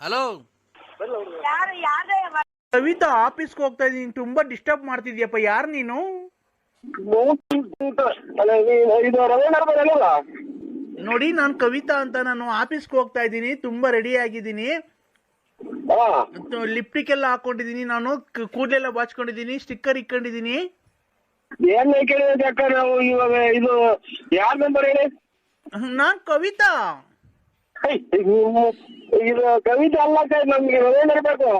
Hello. ಯಾರು ಯಾರೇ ಕವಿತಾ ಆಫೀಸ್ಗೆ ಹೋಗ್ತಾ ಇದೀನಿ ತುಂಬಾ ಡಿಸ್ಟರ್ಬ್ ಮಾಡ್ತಿದ್ಯಪ್ಪ ಯಾರು ನೀನು? ನೋಡಿ ನಾನು ಕವಿತಾ ಅಂತ ನಾನು ಆಫೀಸ್ಗೆ ಹೋಗ್ತಾ ಇದ್ದೀನಿ ತುಂಬಾ ರೆಡಿ ಆಗಿದ್ದೀನಿ. ಹಾ. ಲಿಪ್ಟಿಕ್ ಎಲ್ಲ ಹಾಕೊಂಡಿದ್ದೀನಿ ನಾನು ಕೂದಲೆಲ್ಲ ಬಾಚ್ಕೊಂಡಿದ್ದೀನಿ ಸ್ಟಿಕ್ಕರ್ ಇಕ್ಕೊಂಡಿದ್ದೀನಿ. ಏನ್ ಕೇಳಿದ್ರೆ ಅಕ್ಕ ನಾವು ಇವಾಗ ಇದು ಯಾರ ನಂಬರ್ ಹೇಳಿ? ನಾನ್ ಕವಿತಾ. ಇದು- ಕವಿತೆ ಅಲ್ಲ ಅಕ್ಕ, ನಮ್ಗೆ ಬೇಕು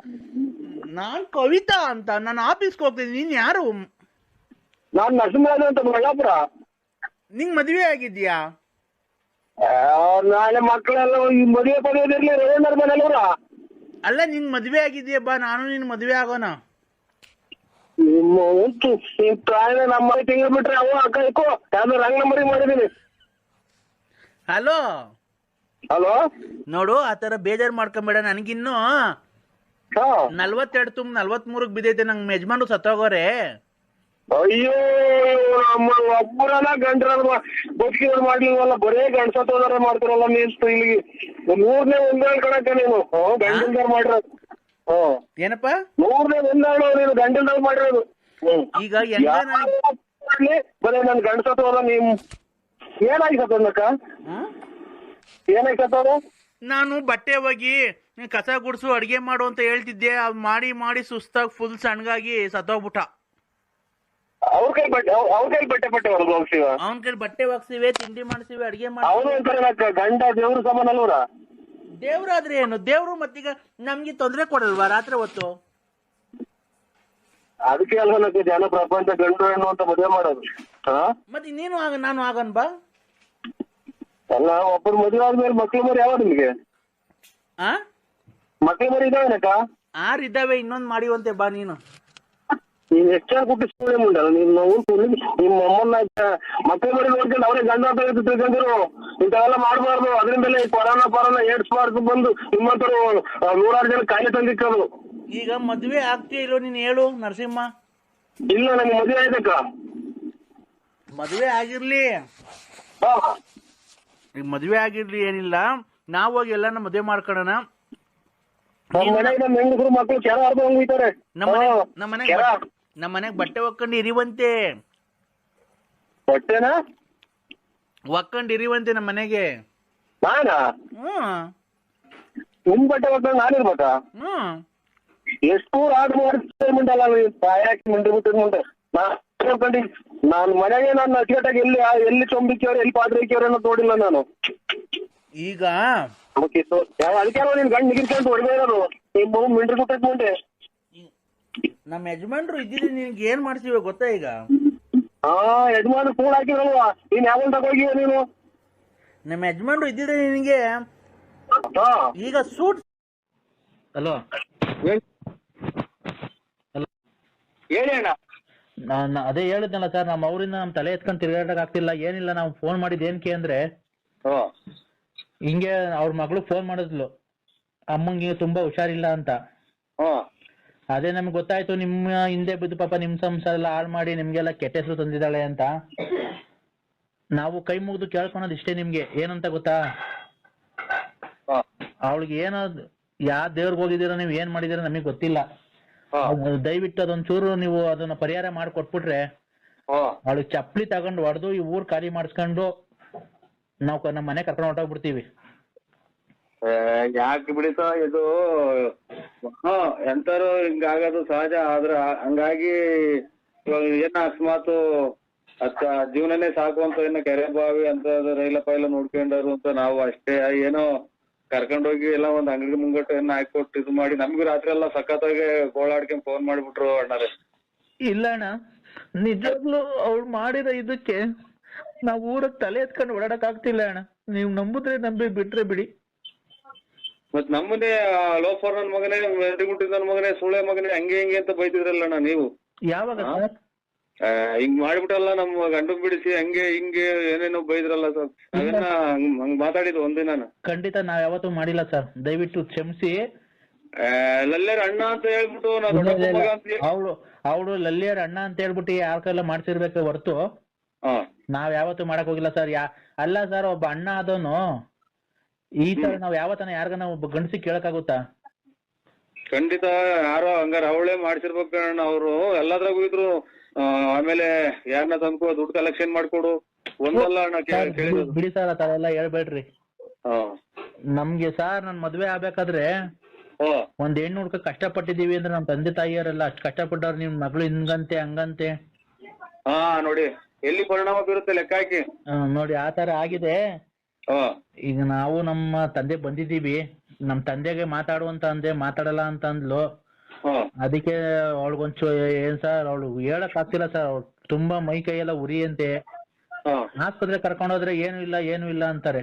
ನಾನ್ ಕವಿತಾ ಅಂತ ನಾನು ಆಫೀಸ್ಗೆ ಹೋಗ್ತೀನಿ ನೀನ್ ಯಾರು? ನಾನ್ ನರಸಿಂಹರಾಜ ಅಂತ ಬಳ್ಳಾಪುರ ನಿಂಗ್ ಮದ್ವೆ ಆಗಿದ್ಯಾ? ನಾಳೆ ಮಕ್ಕಳೆಲ್ಲ ಈ ಮದುವೆ ಪಡೆಯೋದಿರ್ಲಿ ರವೀಂದ್ರ ಮನೆಯಲ್ಲವ್ರ ಅಲ್ಲ ನಿನ್ ಮದ್ವೆ ಆಗಿದ್ಯಾ? ಬಾ ನಾನು ನಿನ್ ಮದ್ವೆ ಆಗೋಣ. ನಿಮ್ಮ ಉಂಟು ಈ ಪ್ರಾಯ ನಮ್ಮ ತಿಂಗಳು ಬಿಟ್ರೆ ಅವು ಅಕ್ಕ ಇಕ್ಕೋ ಯಾವ್ದು ರಂಗ್ ನಂಬರಿಗೆ ಮಾಡಿದೀನಿ. ಹಲೋ? ಹಲೋ? ನೋಡು ಆ ತರ ಬೇಜಾರ್ ಮಾಡ್ಕೊಂಬೇಡ ನನಗಿನ್ನು ನಲ್ವತ್ತೆರಡು ತುಂಬ ನಲ್ವತ್ಮೂರಕ್ ಬಿದ್ದೈತೆ ನಂಗ್ ಯಜಮಾನ್ರು ಸತ್ತೋಗೋರೆ. ಅಯ್ಯೋ ನಮ್ಮ ಒಬ್ಬರಲ್ಲ ಗಂಡ್ರ ಬದುಕಿದ್ರು ಮಾಡ್ಲಿಲ್ವಲ್ಲ ಬರೇ ಗಂಡ್ಸತ್ತೋದಾರ ಮಾಡ್ತಾರಲ್ಲ ನೀನು ಇಲ್ಲಿ. ಮೂರನೇ ಒಂದೇಳು ಕಣಕ್ಕ ನೀನು. ಗಂಡಲ್ದಾರ್ ಮಾಡಿರೋದು. ಹ್ಮ್ ಏನಪ್ಪ? ಮೂರನೇ ಒಂದೇಳು ನೀನು ಗಂಡಲ್ದಾರ್ ಮಾಡಿರೋದು. ಈಗ ಬರೇ ನನ್ ಗಂಡ್ಸತ್ತೋದ ನೀವ್ ಏನಾಗಿ ಸತ್ತೋದಕ್ಕ ಏನಾಗಿ ನಾನು ಬಟ್ಟೆ ಹೋಗಿ ಕಸ ಗುಡ್ಸು ಅಡಿಗೆ ಮಾಡು ಅಂತ ಹೇಳ್ತಿದ್ದೆ. ಅದ್ ಮಾಡಿ ಮಾಡಿ ಸುಸ್ತಾಗಿ ಫುಲ್ ಸಣ್ಣಗಾಗಿ ಸತ್ತೋಗ್ಬಿಟ್ಟ. ಅವ್ರ ಕೈ ಬಟ್ಟೆ ಅವ್ರ- ಕೈ ಬಟ್ಟೆ ಬಟ್ಟೆ ಹೊರಗೆ ಹೋಗ್ತೀವ ಅವನ ಕೈ ಬಟ್ಟೆ ಒಗ್ಸಿವೆ ತಿಂಡಿ ಮಾಡಿಸಿವೆ ಅಡಿಗೆ ಅವನು ಮಾಡಿ ನಕ್ಕ ಗಂಡ ದೇವ್ರ ಸಮಾನ ಅಲ್ವರ ದೇವ್ರಾದ್ರೆ ಏನು? ದೇವ್ರು ಮತ್ತೀಗ ನಮ್ಗೆ ತೊಂದ್ರೆ ಕೊಡಲ್ವಾ ರಾತ್ರಿ ಹೊತ್ತು? ಅದಕ್ಕೆ ಅಲ್ವಾ ಜನ ಪ್ರಪಂಚ ಗಂಡು ಹೆಣ್ಣು ಅಂತ ಮದುವೆ ಮಾಡೋದು. ಹಾ? ಮತ್ತೆ ನೀನು ಆಗ ನಾನು ಆಗನ್ ಬಾ. ಅಲ್ಲ ಒಬ್ಬರು ಮದುವೆ ಆದ್ಮೇಲೆ ಮಕ್ಳು ಮರಿ ಯಾವ ನಿಮ್ಗೆ? ಆ? ಮಕ್ಳು ಮರಿ ಇದಾವೇನಕ್ಕ? ಆರ್ ಇದ್ದಾವೆ ಇನ್ನೊಂದ್ ಮಾಡಿವಂತೆ ಬಾ ನೀನು. ನೀನ್ ಎಷ್ಟೇ ಕುಟ್ಟಿ ಸುಳ್ಳೆ ಮುಂಡಲ್ಲ ನೀನ್ ನಾವು ನಿಮ್ಮ ಅಮ್ಮನ ಮಕ್ಳು ಮರಿ ನೋಡ್ಕೊಂಡು ಅವರೇ ಗಂಡ ಅಂತ ಹೇಳ್ತಿ ತಿಳ್ಕೊಂಡಿರು. ಇಂಥವೆಲ್ಲ ಮಾಡಬಾರ್ದು. ಅದರಿಂದಲೇ ಈ ಕೊರೋನಾ ಪರೋನಾ ಏಡ್ಸ್ ಮಾರ್ಕ್ ಬಂದು ನಿಮ್ಮಂತರು ನೂರಾರು ಜನ ಕಾಯಿಲೆ ತಂದಿಕ್ಕದು. ಈಗ ಮದ್ವೆ ಆಗ್ತೀಯ ಇಲ್ಲೋ ನೀನ್ ಹೇಳು ನರಸಿಂಹ? ಇಲ್ಲ ನಂಗೆ ಮದುವೆ ಆಯ್ತಕ್ಕ. ಮದ್ವೆ ಆಗಿರ್ಲಿ. ಹಾ. ಈಗ ಮದ್ವೆ ಆಗಿರ್ಲಿ ಏನಿಲ್ಲ ನಾವ್ ಹೋಗಿ ಎಲ್ಲಾನ ಮದ್ವೆ ಮಾಡ್ಕೊಳ್ಳೋಣ ನಮ್ಮ ಮನೆಗೆ ನಮ್ಮ ಮನೆಗ್ ಬಟ್ಟೆ ಒಕ್ಕಂಡು ಇರಿವಂತೆ. ಬಟ್ಟೆನಾ? ಒಕ್ಕೊಂಡು ಇರಿವಂತೆ ನಮ್ಮ ಮನೆಗೆ. ನಿಮ್ ಬಟ್ಟೆ ನಾನಿರ್ಬೇಕಾ ಹ್ಮ್ ಎಷ್ಟು ಆರ್ಡರ್ ಮಾಡ್ತಾರೆ ಮುಂಡಲ್ಲ ಬಾಯಾಕಿ ನಾನು ಮನೆಗೆ ನಾನು ಅಚ್ಚುಕಟ್ಟಾಗಿ ಎಲ್ಲಿ ಎಲ್ಲಿ ಚೊಂಬಿಕ್ಕಿಯವ್ರು ಎಲ್ಲಿ ಪಾತ್ರೆ ಇಕ್ಕವ್ರೆ ಅನ್ನೋದು ನೋಡಿಲ್ಲ ನಾನು. ಈಗ? ಅದಕ್ಕೆ ಸೊ- ನೀನ್ ಗಂಡು ನಿಗಿರ್ಕೊಂಡು ಹೊಡೆದೇ ಇರೋದು. ನಿಮ್ ಮಗು ಮಿಂಡ್ರಿ ಬಿಟ್ಟೈತ್ ಮುಂದೆ ನಮ್ಮ ಯಜಮಾನ್ರು ಇದ್ದಿದ್ರೆ ನಿನ್ಗೆ ಏನ್ ಮಾಡ್ತೀವಿ ಗೊತ್ತಾ ಈಗ? ಹಾ ಯಜಮಾನ ಕೂಡ ಹಾಕಿರಲ್ವಾ ನೀನ್ ಯಾವಾಗ ತಗೋಗಿವ ನೀನು? ನಮ್ಮ ಯಜಮಾನ್ರು ಇದ್ದಿದ್ರೆ ನಿನ್ಗೆ? ಹಾ ಈಗ ಸೂಟ್ ಹಲೋ ಹೇಳಿ ಅಣ್ಣ. ನಾನು ಅದೇ ಹೇಳಿದ್ನಲ್ಲ ಸರ್ ನಮ್ಮ ಅವರಿಂದ ನಮ್ಮ ತಲೆ ಎತ್ಕೊಂಡು ತಿರ್ಗಾಡಕ್ ಆಗ್ತಿಲ್ಲ. ಏನಿಲ್ಲ ನಾವು ಫೋನ್ ಮಾಡಿದ್ ಏನಕ್ಕೆ ಅಂದ್ರೆ ಹಿಂಗೆ ಅವ್ರ ಮಗಳು ಫೋನ್ ಮಾಡಿದ್ಲು. ಅಮ್ಮಂಗೆ ತುಂಬಾ ಹುಷಾರಿಲ್ಲ ಅಂತ. ಅದೇ ನಮ್ಗೆ ಗೊತ್ತಾಯ್ತು ನಿಮ್ಮ ಹಿಂದೆ ಬಿದ್ದು ಪಾಪ ನಿಮ್ ಸಂಸಾರ ಎಲ್ಲ ಹಾಳು ಮಾಡಿ ನಿಮ್ಗೆಲ್ಲ ಕೆಟ್ಟ ಹೆಸರು ತಂದಿದ್ದಾಳೆ ಅಂತ. ನಾವು ಕೈ ಮುಗಿದು ಕೇಳ್ಕೊಳೋದು ಇಷ್ಟೇ ನಿಮ್ಗೆ. ಏನಂತ ಗೊತ್ತಾ? ಅವಳಿಗೆ ಏನೋ ಯಾವ ದೇವ್ರಿಗೆ ಹೋಗಿದ್ದೀರಾ ನೀವು ಏನ್ ಮಾಡಿದೀರ ನಮಗೆ ಗೊತ್ತಿಲ್ಲ. ಅದ್ ದಯವಿಟ್ಟು ಅದೊಂಚೂರು ನೀವು ಅದನ್ನ ಪರಿಹಾರ ಮಾಡಿ ಕೊಟ್ಬಿಟ್ರೆ ಅವಳಿಗೆ ಚಪ್ಪಲಿ ತಗೊಂಡು ಹೊಡೆದು ಈ ಊರ್ ಖಾಲಿ ಮಾಡಿಸ್ಕೊಂಡು ನಾವು ನಮ್ಮ ಮನೆ ಕರ್ಕೊಂಡು ಹೊರಟೋಗ್ಬಿಡ್ತೀವಿ. ಯಾಕೆ ಬಿಡಿತ ಇದು? ಎಂತಾರು ಹಿಂಗಾಗೋದು ಸಹಜ ಆದ್ರ ಹಂಗಾಗಿ ಇವಾಗ ಏನ ಅಕಸ್ಮಾತ್ ಅತ್ತ ಜೀವನನೇ ಸಾಕು ಅಂತ ಏನೋ ಕೆರೆ ಬಾವಿ ಅಂತ ರೈಲ ಪೈಲ ನೋಡ್ಕೊಂಡರು ಅಂತ ನಾವು ಅಷ್ಟೇ ಏನೋ ಕರ್ಕೊಂಡೋಗಿ ಎಲ್ಲ ಒಂದ್ ಅಂಗಡಿ ಮುಂಗಟ್ಟು ಏನ ಹಾಕೊಟ್ಟು ಇದು ಮಾಡಿ ನಮ್ಗೂ ರಾತ್ರಿ ಎಲ್ಲ ಸಖತ್ತಾಗಿ ಗೋಳಾಡ್ಕೊಂಡ್ ಫೋನ್ ಮಾಡ್ಬಿಟ್ರು ಅಣ್ಣಾರೆ. ಇಲ್ಲ ಅಣ್ಣ ನಿಜವಾಗ್ಲೂ ಅವ್ಳು ಮಾಡಿದ ಇದಕ್ಕೆ ನಾವ್ ಊರಗ್ ತಲೆ ಎತ್ಕೊಂಡು ಓಡಾಡಕ್ ಆಗ್ತಿಲ್ಲ ಅಣ್ಣ. ನೀವ್ ನಂಬುದ್ರೆ ನಂಬಿ ಬಿಟ್ರೆ ಬಿಡಿ. ಮತ್ ನಮ್ಮನೆ ಲೋಫರ್ ನನ್ ಮಗನೇ ನನ್ ಮಗನೇ ಸುಳೆ ಮಗನೇ ಹಂಗೆ ಹಿಂಗೆ ಅಂತ ಬೈತಿದ್ರಲ್ಲ ಅಣ್ಣ ನೀವು. ಯಾವಾಗ? ಸರ್? ಹಿಂಗ್ ಮಾಡ್ಬಿಟ್ಟಲ್ಲ ನಮ್ಮ ಗಂಡನ್ ಬಿಡಿಸಿ ಹಂಗೆ ಹಿಂಗೆ ಏನೇನೋ ಬೈದ್ರಲ್ಲ ಸರ್. ಅದನ್ನ ಹಂಗ್ ಮಾತಾಡಿದ್ ಒಂದಿನ ಖಂಡಿತ ನಾವ್ ಯಾವತ್ತೂ ಮಾಡಿಲ್ಲ ಸರ್. ದಯವಿಟ್ಟು ಕ್ಷಮಿಸಿ. ಲಲ್ಲೇರ್ ಅಣ್ಣ ಅಂತ ಹೇಳ್ಬಿಟ್ಟು ನಾ ದೊಡ್ಡಪ್ಪ ಮಗ ಅಂತ ಹೇಳಿ- ಅವಳು ಅವಳು ಲಲ್ಲಿಯರ್ ಅಣ್ಣ ಅಂತ ಹೇಳ್ಬಿಟ್ಟು ಯಾರ ಕೈಲ ಮಾಡ್ಸಿರ್ಬೇಕು ಹೊರ್ತು. ಹಾ. ನಾವ್ ಯಾವತ್ತೂ ಮಾಡಕ್ ಹೋಗಿಲ್ಲ ಸರ್. ಯಾ ಅಲ್ಲ ಸರ್ ಒಬ್ಬ ಅಣ್ಣ ಆದವನು ಈ ತರ ನಾವ್ ಯಾವತ್ತನ ಯಾರ್ಗನ ಒಬ್ಬ ಗಂಡಸಿ ಕೇಳಕ್ಕಾಗುತ್ತಾ? ಖಂಡಿತ ಯಾರೋ ಹಂಗಾರ ಅವಳೇ ಮಾಡ್ಸಿರ್ಬೇಕು ಅಣ್ಣ ಅವ್ರು. ಎಲ್ಲದ್ರಾಗೂ ಇದ್ರು ಆಮೇಲೆ ಯಾರನ್ನ ತಂದ್ಕೋ ದುಡ್ಡು ಕಲೆಕ್ಷನ್ ಮಾಡ್ಕೊಡು. ಒಂದಲ್ಲ ಅಣ್ಣ ಕೇ- ಕೇಳಿರೋದು ಬಿಡಿ ಸರ್ ಆ ತರ ಎಲ್ಲ ಹೇಳ್ಬೇಡ್ರಿ. ಹಾ ನಮ್ಗೆ ಸರ್ ನನ್ ಮದ್ವೆ ಆಗ್ಬೇಕಾದ್ರೆ ಒಂದ್ ಹೆಣ್ಣು ಹುಡ್ಕ ಕಷ್ಟಪಟ್ಟಿದೀವಿ ಅಂದ್ರೆ ನಮ್ ತಂದೆ ತಾಯಿಯರೆಲ್ಲ ಅಷ್ಟ್ ಕಷ್ಟಪಟ್ಟವ್ರು ನಿಮ್ ಮಗಳು ಹಿಂಗಂತೆ ಹಂಗಂತೆ. ಹಾ ನೋಡಿ ಎಲ್ಲಿ ಪರಿಣಾಮ ಬೀರುತ್ತೆ ಲೆಕ್ಕ ಹಾಕಿ. ನೋಡಿ ಆತರ ತರ ಆಗಿದೆ. ಹಾ ಈಗ ನಾವು ನಮ್ಮ ತಂದೆ ಬಂದಿದೀವಿ ನಮ್ ತಂದೆಗೆ ಮಾತಾಡುವಂತ ಅಂದೆ ಮಾತಾಡಲ್ಲ ಅಂತ ಅಂದ್ಲು. ಅದಕ್ಕೆ ಅವಳಿಗೊಂಚು ಏನ್ ಸರ್ ಅವಳು ಹೇಳಕ್ ಆಗ್ತಿಲ್ಲ ಸರ್ ಅವ್ಳು ತುಂಬಾ ಮೈ ಕೈ ಎಲ್ಲ ಉರಿ ಅಂತೆ ಹಾ ಆಸ್ಪತ್ರೆ ಕರ್ಕೊಂಡೋದ್ರೆ ಏನು ಇಲ್ಲ ಏನು ಇಲ್ಲ ಅಂತಾರೆ.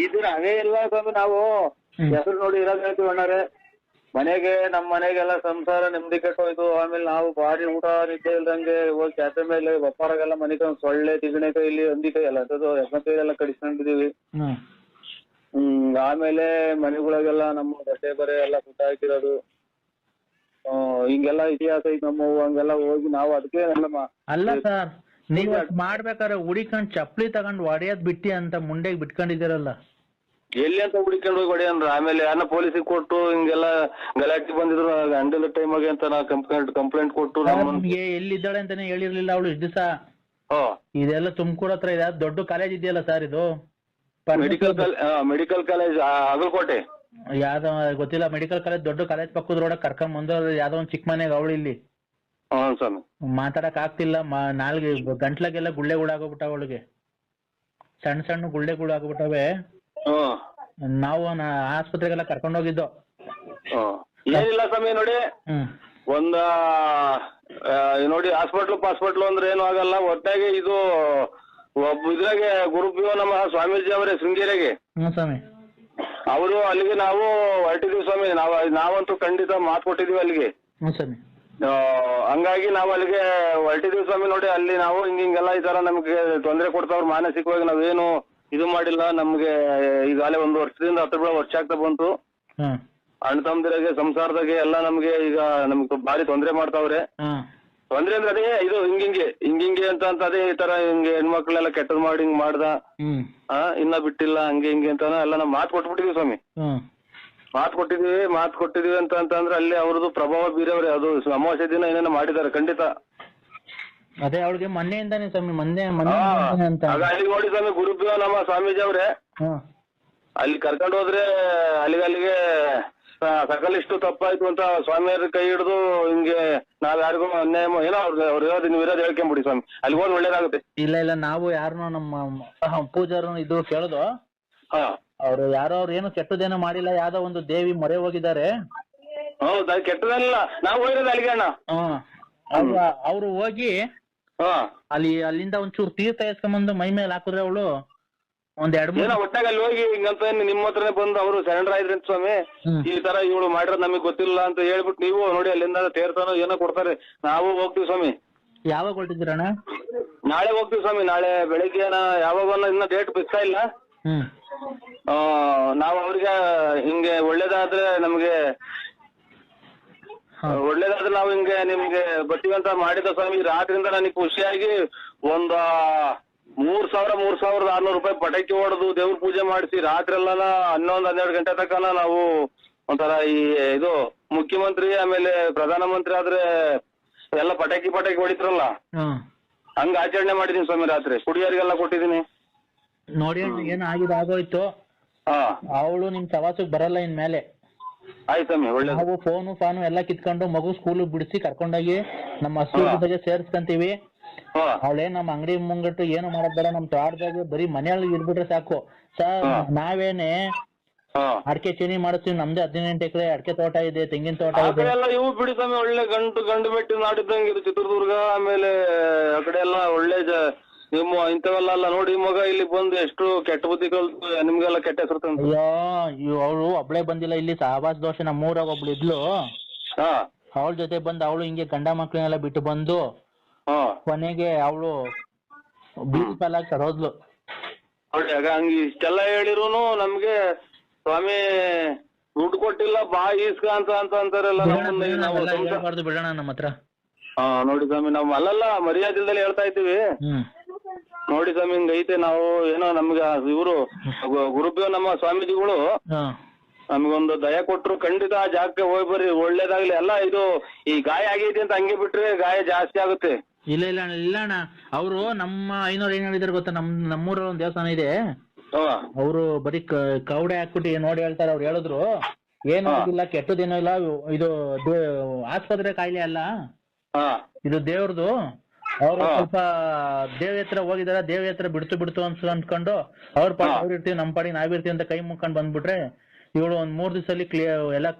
ಇದ್ರ ಅದೇ ಇಲ್ಲ ಸ್ವಾಮಿ ನಾವು. ಹೆಸರು ನೋಡಿ ಇರಬೇಕು ಅಣ್ಣಾರೆ. ಮನೆಗೆ ನಮ್ ಮನೆಗೆಲ್ಲ ಸಂಸಾರ ನೆಮ್ಮದಿ ಕೆಟ್ಟೋಯ್ತು. ಆಮೇಲೆ ನಾವು ಬಾರಿ ಊಟ ನಿದ್ದೆ ಇಲ್ದಂಗೆ ಹೋಗಿ ಕ್ಯಾತೆ ಮೇಲೆ ಬಪ್ಪಾರಾಗೆಲ್ಲ ಮನೆಗೆ ಸೊಳ್ಳೆ ತಿಗಣೆ ಇಲ್ಲಿ ಹಂದಿ ಕೈ ಎಲ್ಲ ಅಂತದ್ದು ಎಮ್ಮೆ ಕೈ ಎಲ್ಲ ಕಡಿಸ್ಕೊಂಡಿದೀವಿ ಹ್ಮ್. ಹ್ಮ್ ಆಮೇಲೆ ಮನೆಗಳಿಗೆಲ್ಲ ನಮ್ಮ ಬಟ್ಟೆ ಬರೆ ಎಲ್ಲ ಸುತ್ತ ಹಾಕಿರೋದು ಹಿಂಗೆಲ್ಲ ಇತಿಹಾಸ ಐತಿ ನಮ್ಮವ್ವ ಹಂಗೆಲ್ಲ ಹೋಗಿ ನಾವು ಅದಕ್ಕೆ ಅಲ್ಲ ಸರ್ ನೀವ್ ಅದ್ ಮಾಡ್ಬೇಕಾದ್ರೆ ಹುಡಿಕೊಂಡ್ ಚಪ್ಪಲಿ ತಗೊಂಡ್ ಹೊಡೆಯೋದ್ ಬಿಟ್ಟಿ ಅಂತ ಮುಂಡೆಗ್ ಬಿಟ್ಕೊಂಡಿದ್ದೀರಲ್ಲ. ಎಲ್ಲಿ ಅಂತ ಹುಡುಕೊಂಡು ಹೋಗಿ ಹೊಡಿ ಅಂದ್ರ? ಆಮೇಲೆ ಯಾರನ್ನ ಪೊಲೀಸಿಗೆ ಕೊಟ್ಟು ಹಿಂಗೆಲ್ಲ ಗಲಾಟೆ ಬಂದಿದ್ರು ಗಂಟಲ ಟೈಮಾಗೆ ಅಂತ ನಾ ಕಂಪ್ಲೇಂಟ್ ಕಂಪ್ಲೇಂಟ್ ಕೊಟ್ಟು ನಮ್ಗೆ ಎಲ್ಲಿದ್ದಾಳೆ ಅಂತಾನೆ ಹೇಳಿರ್ಲಿಲ್ಲ ಅವಳು ಇಷ್ಟು ದಿವಸ. ಹಾ. ಇದೆಲ್ಲ ತುಮಕೂರು ಹತ್ರ ಇದೆ ದೊಡ್ಡ ಕಾಲೇಜ್ ಇದೆಯಲ್ಲ ಸರ್ ಇದು? ಮೆಡಿಕಲ್ ಮೆಡಿಕಲ್ ಕಾಲೇಜ್ ಅಗಲಕೋಟೆ ಯಾವ್ದೋ ಗೊತ್ತಿಲ್ಲ ಮೆಡಿಕಲ್ ಕಾಲೇಜ್ ದೊಡ್ಡ ಕಾಲೇಜ್ ಪಕ್ಕದ ರೋಡ ಕರ್ಕೊಂಡ್ ಬಂದು ಯಾವ್ದೋ ಒಂದ್ ಚಿಕ್ಕ ಮನೆಗೆ ಅವಳು ಇಲ್ಲಿ. ಸ್ವಾಮಿ ಮಾತಾಡಕ್ ಆಗ್ತಿಲ್ಲ ಮ- ನಾಲ್ಗೆ ಗಂಟ್ಲಾಗೆಲ್ಲ ಗುಳ್ಳೆ ಗುಳಾಗೋಗ್ಬಿಟ್ಟಾವ ಅವಳಿಗೆ. ಸಣ್ಣ ಸಣ್ಣ ಗುಳ್ಳೆ ಗುಳಾಗ್ಬಿಟ್ಟವೆ ಹ್ಮ್ ನಾವು ನ- ಆಸ್ಪತ್ರೆಗೆಲ್ಲ ಕರ್ಕೊಂಡ್ ಹೋಗಿದ್ದೋ. ಏನಿಲ್ಲ ಸ್ವಾಮಿ ನೋಡಿ. ಹ್ಮ್. ಒಂದ ಆ, ನೋಡಿ ಹಾಸ್ಪಿಟ್ಲು ಪಾಸ್ಪಿಟ್ಲು ಅಂದ್ರೆ ಏನು ಆಗಲ್ಲ. ಒಟ್ಟಾಗಿ ಇದು ಒಬ್ಬ ಇದ್ರಾಗೆ ಗುರುಪಿಯೋ ನಮ್ಮ ಸ್ವಾಮೀಜಿ ಅವರೇ ಶೃಂಗೇರಿಗೆ. ಹ್ಮ್ ಸ್ವಾಮಿ. ಅವರು ಅಲ್ಲಿಗೆ ನಾವು ಹೊರಟಿದೀವಿ ಸ್ವಾಮಿ. ನಾವು ನಾವಂತೂ ಖಂಡಿತ ಮಾತು ಕೊಟ್ಟಿದೀವಿ ಅಲ್ಲಿಗೆ. ಸ್ವಾಮಿ. ಆ, ಹಂಗಾಗಿ ನಾವು ಅಲ್ಲಿಗೆ ಹೊರಟಿದೀವಿ ಸ್ವಾಮಿ. ನೋಡಿ ಅಲ್ಲಿ ನಾವು ಹಿಂಗ ಹಿಂಗೆಲ್ಲ ಈ ತರ ನಮ್ಗೆ ತೊಂದರೆ ಕೊಡ್ತಾವ್ರು. ಮಾನಸಿಕವಾಗಿ ನಾವೇನು ಇದು ಮಾಡಿಲ್ಲ. ನಮ್ಗೆ ಈಗಾಗಲೇ ಒಂದು ವರ್ಷದಿಂದ ಹತ್ತು ವರ್ಷ ಆಗ್ತಾ ಬಂತು. ಅಣ್ಣ ತಮ್ಮದಿರಾಗೆ ಸಂಸಾರದಾಗೆ ಎಲ್ಲ ನಮ್ಗೆ ಈಗ ನಮ್ಗೆ ಭಾರಿ ತೊಂದರೆ ಮಾಡ್ತಾವ್ರೆ. ತೊಂದ್ರೆ ಅಂದ್ರೆ ಅದೇ ಇದು ಹಿಂಗಿಂಗೆ ಹಿಂಗಿಂಗೆ ಅಂತ ಅಂತ ಅದೇ ಈ ತರ ಹಿಂಗೆ ಹೆಣ್ಮಕ್ಳೆಲ್ಲ ಕೆಟ್ಟದ್ ಮಾಡಿ ಹಿಂಗ್ ಮಾಡ್ದ. ಹ್ಮ್. ಆ ಇನ್ನ ಬಿಟ್ಟಿಲ್ಲ ಹಂಗೆ ಹಿಂಗೆ ಅಂತ ಎಲ್ಲ ನಾವು ಮಾತು ಕೊಟ್ಬಿಟ್ಟಿದೀವಿ ಸ್ವಾಮಿ. ಹ್ಮ್ ಮಾತು ಕೊಟ್ಟಿದೀವಿ ಮಾತು ಕೊಟ್ಟಿದೀವಿ ಅಂತ ಅಂತಂದ್ರೆ ಅಲ್ಲಿ ಅವ್ರದ್ದು ಪ್ರಭಾವ ಬೀರವ್ರೆ. ಅದು ಅಮಾವಾಸ್ಯೆ ದಿನ ಏನೇನೋ ಮಾಡಿದಾರೆ ಖಂಡಿತ. ಅದೇ ಅವಳಿಗೆ ಮೊನ್ನೆಯಿಂದಾನೆ ಸ್ವಾಮಿ ಮೊನ್ನೆ ಮೊನ್ನೆ ಅಂತ. ಆಗ ಅಲ್ಲಿ ನೋಡಿ ಸ್ವಾಮಿ ಗುರುಪ್ರಿಯ ನಮ್ಮ ಸ್ವಾಮೀಜಿ ಅವ್ರೆ. ಅಲ್ಲಿ ಕರ್ಕೊಂಡು ಹೋದ್ರೆ ಅಲ್ಲಿಗೆ ಅಲ್ಲಿಗೆ ಸಕಲಿಷ್ಟು ತಪ್ಪಾಯ್ತು ಅಂತ ಸ್ವಾಮಿಯವ್ರ ಕೈ ಹಿಡಿದು ಹಿಂಗೆ ನಾವ್ ಯಾರಿಗೂ ಅನ್ಯಾಯ ಮಾ- ಏನೋ ಅವ್ರ ಅವ್ರ ಇರೋದು ನೀವು ಇರೋದು ಹೇಳ್ಕೊಂಬಿಡಿ ಸ್ವಾಮಿ. ಅಲ್ಲಿ ಹೋದ್ ಒಳ್ಳೇದಾಗುತ್ತೆ. ಇಲ್ಲ ಇಲ್ಲ ನಾವು ಯಾರನ್ನೋ ನಮ್ಮ ಪೂಜಾರು ಇದು ಕೇಳೋದು. ಹಾ. ಅವ್ರು ಯಾರೋ ಅವ್ರು ಏನು ಕೆಟ್ಟದೇನು ಮಾಡಿಲ್ಲ ಯಾವ್ದೋ ಒಂದು ದೇವಿ ಮೊರೆ ಹೋಗಿದ್ದಾರೆ. ಹೌದಾ ಕೆಟ್ಟದಲ್ಲ ನಾವು ಹೋಗಿರೋದು ಅಲ್ಲಿಗೆ ಅಣ್ಣ. ಹ್ಮ್ ಅವ್ರು ಅವ್ರು ಹೋಗಿ ಹಾ. ಅಲ್ಲಿ ಅಲ್ಲಿಂದ ಒಂಚೂರು ತೀರ್ಥ ಎಸ್ಕೊಂಬಂದು ಮೈ ಮೇಲೆ ಹಾಕಿದ್ರೆ ಅವಳು ಒಂದ್ ಎರಡ್ ಏನೋ ಮೂರು ಒಟ್ಟಾಗ ಅಲ್ಲಿ ಹೋಗಿ ಹಿಂಗಂತ ನಿಮ್ಮ ಹತ್ರನೇ ಬಂದು ಅವರು ಸರೆಂಡರ್ ಆಯ್ದ್ರಂತ ಸ್ವಾಮಿ? ಹ್ಮ್. ಈ ತರ ಇವಳು ಮಾಡಿರೋದು ನಮಗೆ ಗೊತ್ತಿಲ್ಲ ಅಂತ ಹೇಳ್ಬಿಟ್ಟು ನೀವು ನೋಡಿ ಅಲ್ಲಿಂದ ತೇರ್ತಾನೋ ಏನೋ ಕೊಡ್ತಾರೆ. ನಾವು ಹೋಗ್ತೀವಿ ಸ್ವಾಮಿ. ಯಾವಾಗ ಹೊರಟಿದ್ದೀರಣ್ಣ? ನಾಳೆ ಹೋಗ್ತೀವಿ ಸ್ವಾಮಿ. ನಾಳೆ ಬೆಳಿಗ್ಗೆ ಯಾವಾಗ ಇನ್ನ ಡೇಟ್ ಫಿಕ್ಸ್ ಇಲ್ಲ. ಹ್ಮ್. ಆ, ನಾವು ಅವ್ರಿಗೆ ಹಿಂಗೆ ಒಳ್ಳೇದಾದ್ರೆ ನಮ್ಗೆ ಹಾ. ಒಳ್ಳೇದಾದ್ರೆ ನಾವು ಹಿಂಗೆ ನಿಮ್ಗೆ ಬರ್ತೀವಿ ಅಂತ ಮಾಡಿದ ಸ್ವಾಮಿ ರಾತ್ರಿಯಿಂದ ನನಗೆ ಖುಷಿಯಾಗಿ ಒಂದ ಮೂರ್ ಸಾವಿರ ಮೂರ್ ಸಾವಿರದ ಆರ್ನೂರು ರೂಪಾಯಿ ಪಟಾಕಿ ಹೊಡೆದು ದೇವ್ರ ಪೂಜೆ ಮಾಡಿಸಿ ರಾತ್ರಿ ಹನ್ನೊಂದ್ ಹನ್ನೊಂದು ಹನ್ನೆರಡು ಗಂಟೆ ತನಕ ನಾವು ಒಂಥರ ಈ ಇದು ಮುಖ್ಯಮಂತ್ರಿ ಆಮೇಲೆ ಪ್ರಧಾನಮಂತ್ರಿ ಆದ್ರೆ ಎಲ್ಲ ಪಟಾಕಿ ಪಟಾಕಿ ಹೊಡಿತ್ರಲ್ಲ. ಹಂಗ ಆಚರಣೆ ಮಾಡಿದೀನಿ ಸ್ವಾಮಿ ರಾತ್ರಿ. ಕುಡಿಯೋರಿಗೆಲ್ಲ ಕೊಟ್ಟಿದೀನಿ. ನೋಡಿ ಏನ್ ಆಗಿದೆ ಆಗೋಯ್ತು. ಅವಳು ನಿಮ್ ಸವಾಸಕ್ ಬರಲ್ಲ ಇನ್ಮೇಲೆ. ಆಯ್ತು ಸ್ವಾಮಿ ಒಳ್ಳೇದು. ನಾವು ಫೋನು ಫಾನು ಎಲ್ಲ ಕಿತ್ಕೊಂಡು ಮಗು ಸ್ಕೂಲ್ ಬಿಡಿಸಿ ಕರ್ಕೊಂಡೋಗಿ ನಮ್ಮ ಹಸು ಜೊತೆಗೆ ಸೇರ್ಸ್ಕೊಂತೀವಿ. ಹಾ. ಅವಳೇನ್ ನಮ್ಮ ಅಂಗಡಿ ಮುಂಗಟ್ಟು ಏನು ಮಾಡೋದ್ ಬೇಡ ನಮ್ ಬರಿ ಬರೀ ಮನೆಯೊಳಗೆ ಇರ್ಬಿಟ್ರೆ ಸಾಕು. ಸರ್. ನಾವೇನೆ ಅಡಕೆ ಚೀನಿ ಮಾಡಿಸ್ತೀವಿ ನಮ್ದೇ ಹದಿನೆಂಟು ಎಕರೆ ಅಡಿಕೆ ತೋಟ ಇದೆ ತೆಂಗಿನ ತೋಟ ಇದೆ. ಎಲ್ಲ ಇವು ಬಿಡಿ ಸ್ವಾಮಿ ಒಳ್ಳೆ ಗಂಟು ಗಂಡು ಬೆಟ್ಟಿ ನಾಡಿದ್ದಂಗೆ ಇದು ಚಿತ್ರದುರ್ಗ ಆಮೇಲೆ ಆ ಕಡೆ ಎಲ್ಲ ಒಳ್ಳೆ ಜ ನಿಮ್ಮ ಇಂಥವೆಲ್ಲ ಎಲ್ಲ ನೋಡಿ ಮಗ ಇಲ್ಲಿ ಬಂದು ಎಷ್ಟು ಕೆಟ್ಟ ಬುದ್ಧಿ ಕಲ್ತು ನಿಮ್ಗೆಲ್ಲ ಕೆಟ್ಟ ಹೆಸರು ತಂದು. ಅಯ್ಯೋ ಅವಳು ಒಬ್ಳೆ ಬಂದಿಲ್ಲ ಇಲ್ಲಿ ಸಹಬಾಸ್ ದೋಷ ನಮ್ಮೂರಾಗ ಒಬ್ಳು ಇದ್ಲು. ಹಾ. ಅವಳ ಜೊತೆ ಬಂದು ಅವಳು ಹಿಂಗೆ ಗಂಡ ಮಕ್ಳನ್ನೆಲ್ಲ ಬಿಟ್ಟು ಬಂದು ಕೊನೆಗೆ ಅವಳು ಬೀಚ್ ಪಾಲಾಗಿ ಸರೋದ್ಲು ನೋಡಿ ಆಗ ಹಂಗ ಇಷ್ಟೆಲ್ಲ ಹೇಳಿರುನು ನಮ್ಗೆ ಸ್ವಾಮಿ ದುಡ್ಡು ಕೊಟ್ಟಿಲ್ಲ ಬಾ ಈಸ್ಕ ಅಂತ ಅಂತ ಅಂತಾರಲ್ಲ ಬಿಡೋಣ, ನಮ್ಮನ್ನ ಬಿಡೋಣ, ನಾವು ಅವೆಲ್ಲ ಸಂಸಾರ- ಹೇಳ್ಬಾರ್ದು ಬಿಡೋಣ ನಮ್ಮ ಹತ್ರ. ಹಾ ನೋಡಿ ಸ್ವಾಮಿ ನಾವು ಅಲ್ಲಲ್ಲ ಮರ್ಯಾದಿಲ್ದಲ್ಲಿ ಹೇಳ್ತಾ ಇದ್ದೀವಿ. ಹ್ಮ್. ನೋಡಿ ಸ್ವಾಮಿ ಹಿಂಗೈತೆ ಐತೆ ನಾವು ಏನೋ ನಮ್ಗೆ ಇವರು ಗುರುಬ್ಯ ನಮ್ಮ ಸ್ವಾಮೀಜಿಗಳು. ನಮ್ಗೊಂದು ನಮಗೊಂದು ದಯ ಕೊಟ್ರು ಖಂಡಿತ ಆ ಜಾಗಕ್ಕೆ ಹೋಗಿ ಬರ್ರಿ ಒಳ್ಳೇದಾಗ್ಲಿ. ಎಲ್ಲ ಇದು ಈ ಗಾಯ ಆಗೈತಿ ಅಂತ ಹಂಗೆ ಬಿಟ್ರೆ ಗಾಯ ಜಾಸ್ತಿ ಆಗುತ್ತೆ. ಇಲ್ಲ ಇಲ್ಲ ಅಣ್ಣ ಇಲ್ಲ ಅಣ್ಣ. ಅವರು ನಮ್ಮ ಐನೂರು ಏನ್ ಹೇಳಿದಾರೆ ಗೊತ್ತಾ? ನಮ್ ನಮ್ಮೂರಲ್ಲಿ ಒಂದು ದೇವಸ್ಥಾನ ಇದೆ. ಅವರು ಬರೀ ಕೌಡೆ ಕವಡೆ ಹಾಕ್ಬಿಟ್ಟು ನೋಡಿ ಹೇಳ್ತಾರೆ ಅವ್ರು ಹೇಳಿದ್ರು. ಏನು ಇಲ್ಲ ಕೆಟ್ಟದೇನೂ ಇಲ್ಲ. ಇದು ಆಸ್ಪತ್ರೆ ಕಾಯಿಲೆ ಅಲ್ಲ. ಇದು ದೇವ್ರದು. ಅವ್ರು ಸ್ವಲ್ಪ ದೇವ್ ಹತ್ರ ಹೋಗಿದಾರ ದೇವ್ ಹತ್ರ ಬಿಡ್ತು ಬಿಡ್ತು ಅಂತ ಅನ್ಕೊಂಡು ಅವ್ರ ಪಾಡಿ. ಅವ್ರು ಇರ್ತೀವಿ ನಮ್ಮ ಪಾಡಿ ನಾವಿರ್ತೀವಿ ಅಂತ ಕೈ ಮುಕ್ಕೊಂಡ್ ಬಂದ್ಬಿಟ್ರೆ ಇವಳು ಒಂದ್ ಮೂರ್ ದಿವಸದಲ್ಲಿ ಕ್ಲಿಯರ್ ಎಲ್ಲ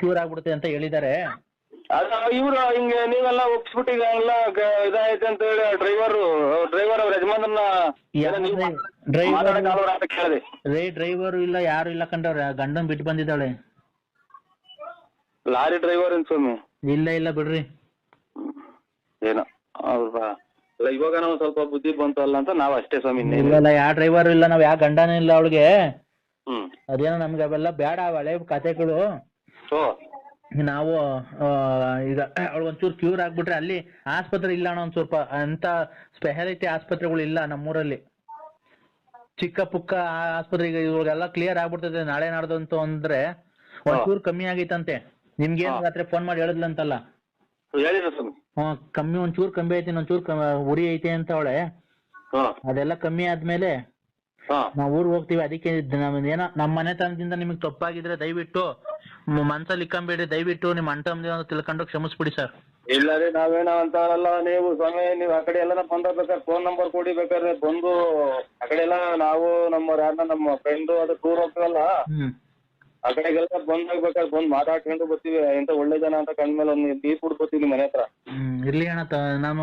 ಕ್ಯೂರ್ ಆಗ್ಬಿಡುತ್ತೆ ಅಂತ ಹೇಳಿದ್ದಾರೆ. ಅದ ಇವ್ರು ಹಿಂಗೆ ನೀವೆಲ್ಲ ಒಪ್ಸ್ಬಿಟ್ಟು ಈಗ ಎಲ್ಲ ಇದಾಯ್ತು ಅಂತ ಹೇಳಿ ಡ್ರೈವರ್ ಡ್ರೈವರ್ ಅವ್ರ ಯಜಮಾನನ್ನ ಏನೋ ನೀವು ಮಾತಾಡಕ್ ಆಗಲ್ವಾ ಅಂತ ಕೇಳಿದೆ. ರೇ ಡ್ರೈವರ್ ಇಲ್ಲ ಯಾರು ಇಲ್ಲ ಕಂಡವ್ರ? ಗಂಡನ್ ಬಿಟ್ಟು ಬಂದಿದ್ದಾಳೆ. ಲಾರಿ ಡ್ರೈವರ್ ಅಂತ ಸ್ವಾಮಿ? ಇಲ್ಲ ಇಲ್ಲ ಬಿಡ್ರಿ. ಏನೋ ಹೌದಾ ಅಲ್ಲ ಇವಾಗ ನಾವು ಸ್ವಲ್ಪ ಬುದ್ಧಿ ಬಂತು ಅಲ್ಲ ಅಂತ ನಾವ್ ಅಷ್ಟೇ ಸ್ವಾಮಿ ಇಲ್ಲ ಇನ್ನೇನು ಇಲ್ಲ. ಯಾವ ಡ್ರೈವರ್ ಇಲ್ಲ ನಾವ್ ಯಾವ ಗಂಡನೇ ಇಲ್ಲ ಅವಳಿಗೆ. ಹ್ಮ್. ಅದೇನೋ ನಮ್ಗೆ ಅವೆಲ್ಲ ಬೇಡ ಅವ್ ಹಳೆ ಕತೆಗಳು. ಓ. ನಾವು ಈಗ ಅವಳು ಒಂಚೂರು ಕ್ಯೂರ್ ಆಗ್ಬಿಟ್ರೆ ಅಲ್ಲಿ ಆಸ್ಪತ್ರೆ ಇಲ್ಲ ಅಣ್ಣ ಒಂದ್ ಸ್ವಲ್ಪ. ಅಂತ ಸ್ಪೆಷಾಲಿಟಿ ಆಸ್ಪತ್ರೆಗಳು ಇಲ್ಲ ನಮ್ಮೂರಲ್ಲಿ. ಚಿಕ್ಕ ಪುಕ್ಕ ಆಸ್ಪತ್ರೆ ಈಗ ಇವ್ರಿಗೆಲ್ಲ ಕ್ಲಿಯರ್ ಆಗ್ಬಿಡ್ತದೆ. ನಾಳೆ ನಾಡ್ದು ಅಂತ ಅಂದ್ರೆ ಒಂಚೂರು ಕಮ್ಮಿ ಆಗೈತಂತೆ. ನಿಮ್ಗೆ. ರಾತ್ರಿ ಫೋನ್ ಮಾಡಿ ಹೇಳಿದ್ಲಂತಲ್ಲ? ಹ್ಮ್ ಕಮ್ಮಿ ಒಂಚೂರು ಕಮ್ಮಿ ಐತಿ ಒಂಚೂರು ಉರಿ ಐತೆ ಅಂತ ಅವಳೆ. ಅದೆಲ್ಲ ಕಮ್ಮಿ ಆದ್ಮೇಲೆ ನಾವ್ ಊರ್ ಹೋಗ್ತೀವಿ. ಅದಕ್ಕೆ ಏನೋ ನಮ್ಮ ಮನೆತನದಿಂದ ನಿಮಗೆ ತಪ್ಪಾಗಿದ್ರೆ ದಯವಿಟ್ಟು ಮ್- ಮನ್ಸಲ್ಲಿ ಇಕ್ಕಂಬೇಡಿ ದಯವಿಟ್ಟು ನಿಮ್ಮ ಅಂಟಮ್ದಿ ಅಂತ ತಿಳ್ಕೊಂಡು ಕ್ಷಮಿಸ್ಬಿಡಿ ಸರ್. ಇಲ್ಲ ರೀ ನಾವೇನ ಅಂತಾರಲ್ಲ ನೀವು ಸ್ವಾಮಿ ನೀವ್ ಆ ಕಡೆ ಎಲ್ಲಾನ ಬಂದ ಬೇಕಾದ್ರೆ ಫೋನ್ ನಂಬರ್ ಕೊಡಿ ಬೇಕಾದ್ರೆ ಬಂದು ಆ ಕಡೆ ಎಲ್ಲ ನಾವು ನಮ್ಮ ಯಾರನ್ನ ನಮ್ಮ ಫ್ರೆಂಡ್ ಅದು ಟೂರ್ ಹೋಗ್ತೀವಲ್ಲ ಹ್ಮ್. ಆ ಕಡೆಗೆಲ್ಲ ಬಂದ್ ಬೇಕಾದ್ರೆ ಬಂದು ಮಾತಾಡ್ಕೊಂಡು ಬರ್ತೀವಿ. ಎಂತ ಒಳ್ಳೆ ಜನ ಅಂತ ಕಂಡ್ಮೇಲೆ ಒಂದು ಟೀ ಕುಡ್ ಬರ್ತೀವಿ ನಿಮ್ಮ ಮನೆ ಹತ್ರ. ಹ್ಮ್ ಇರ್ಲಿ ಅಣ್ಣ ತ- ನಾನು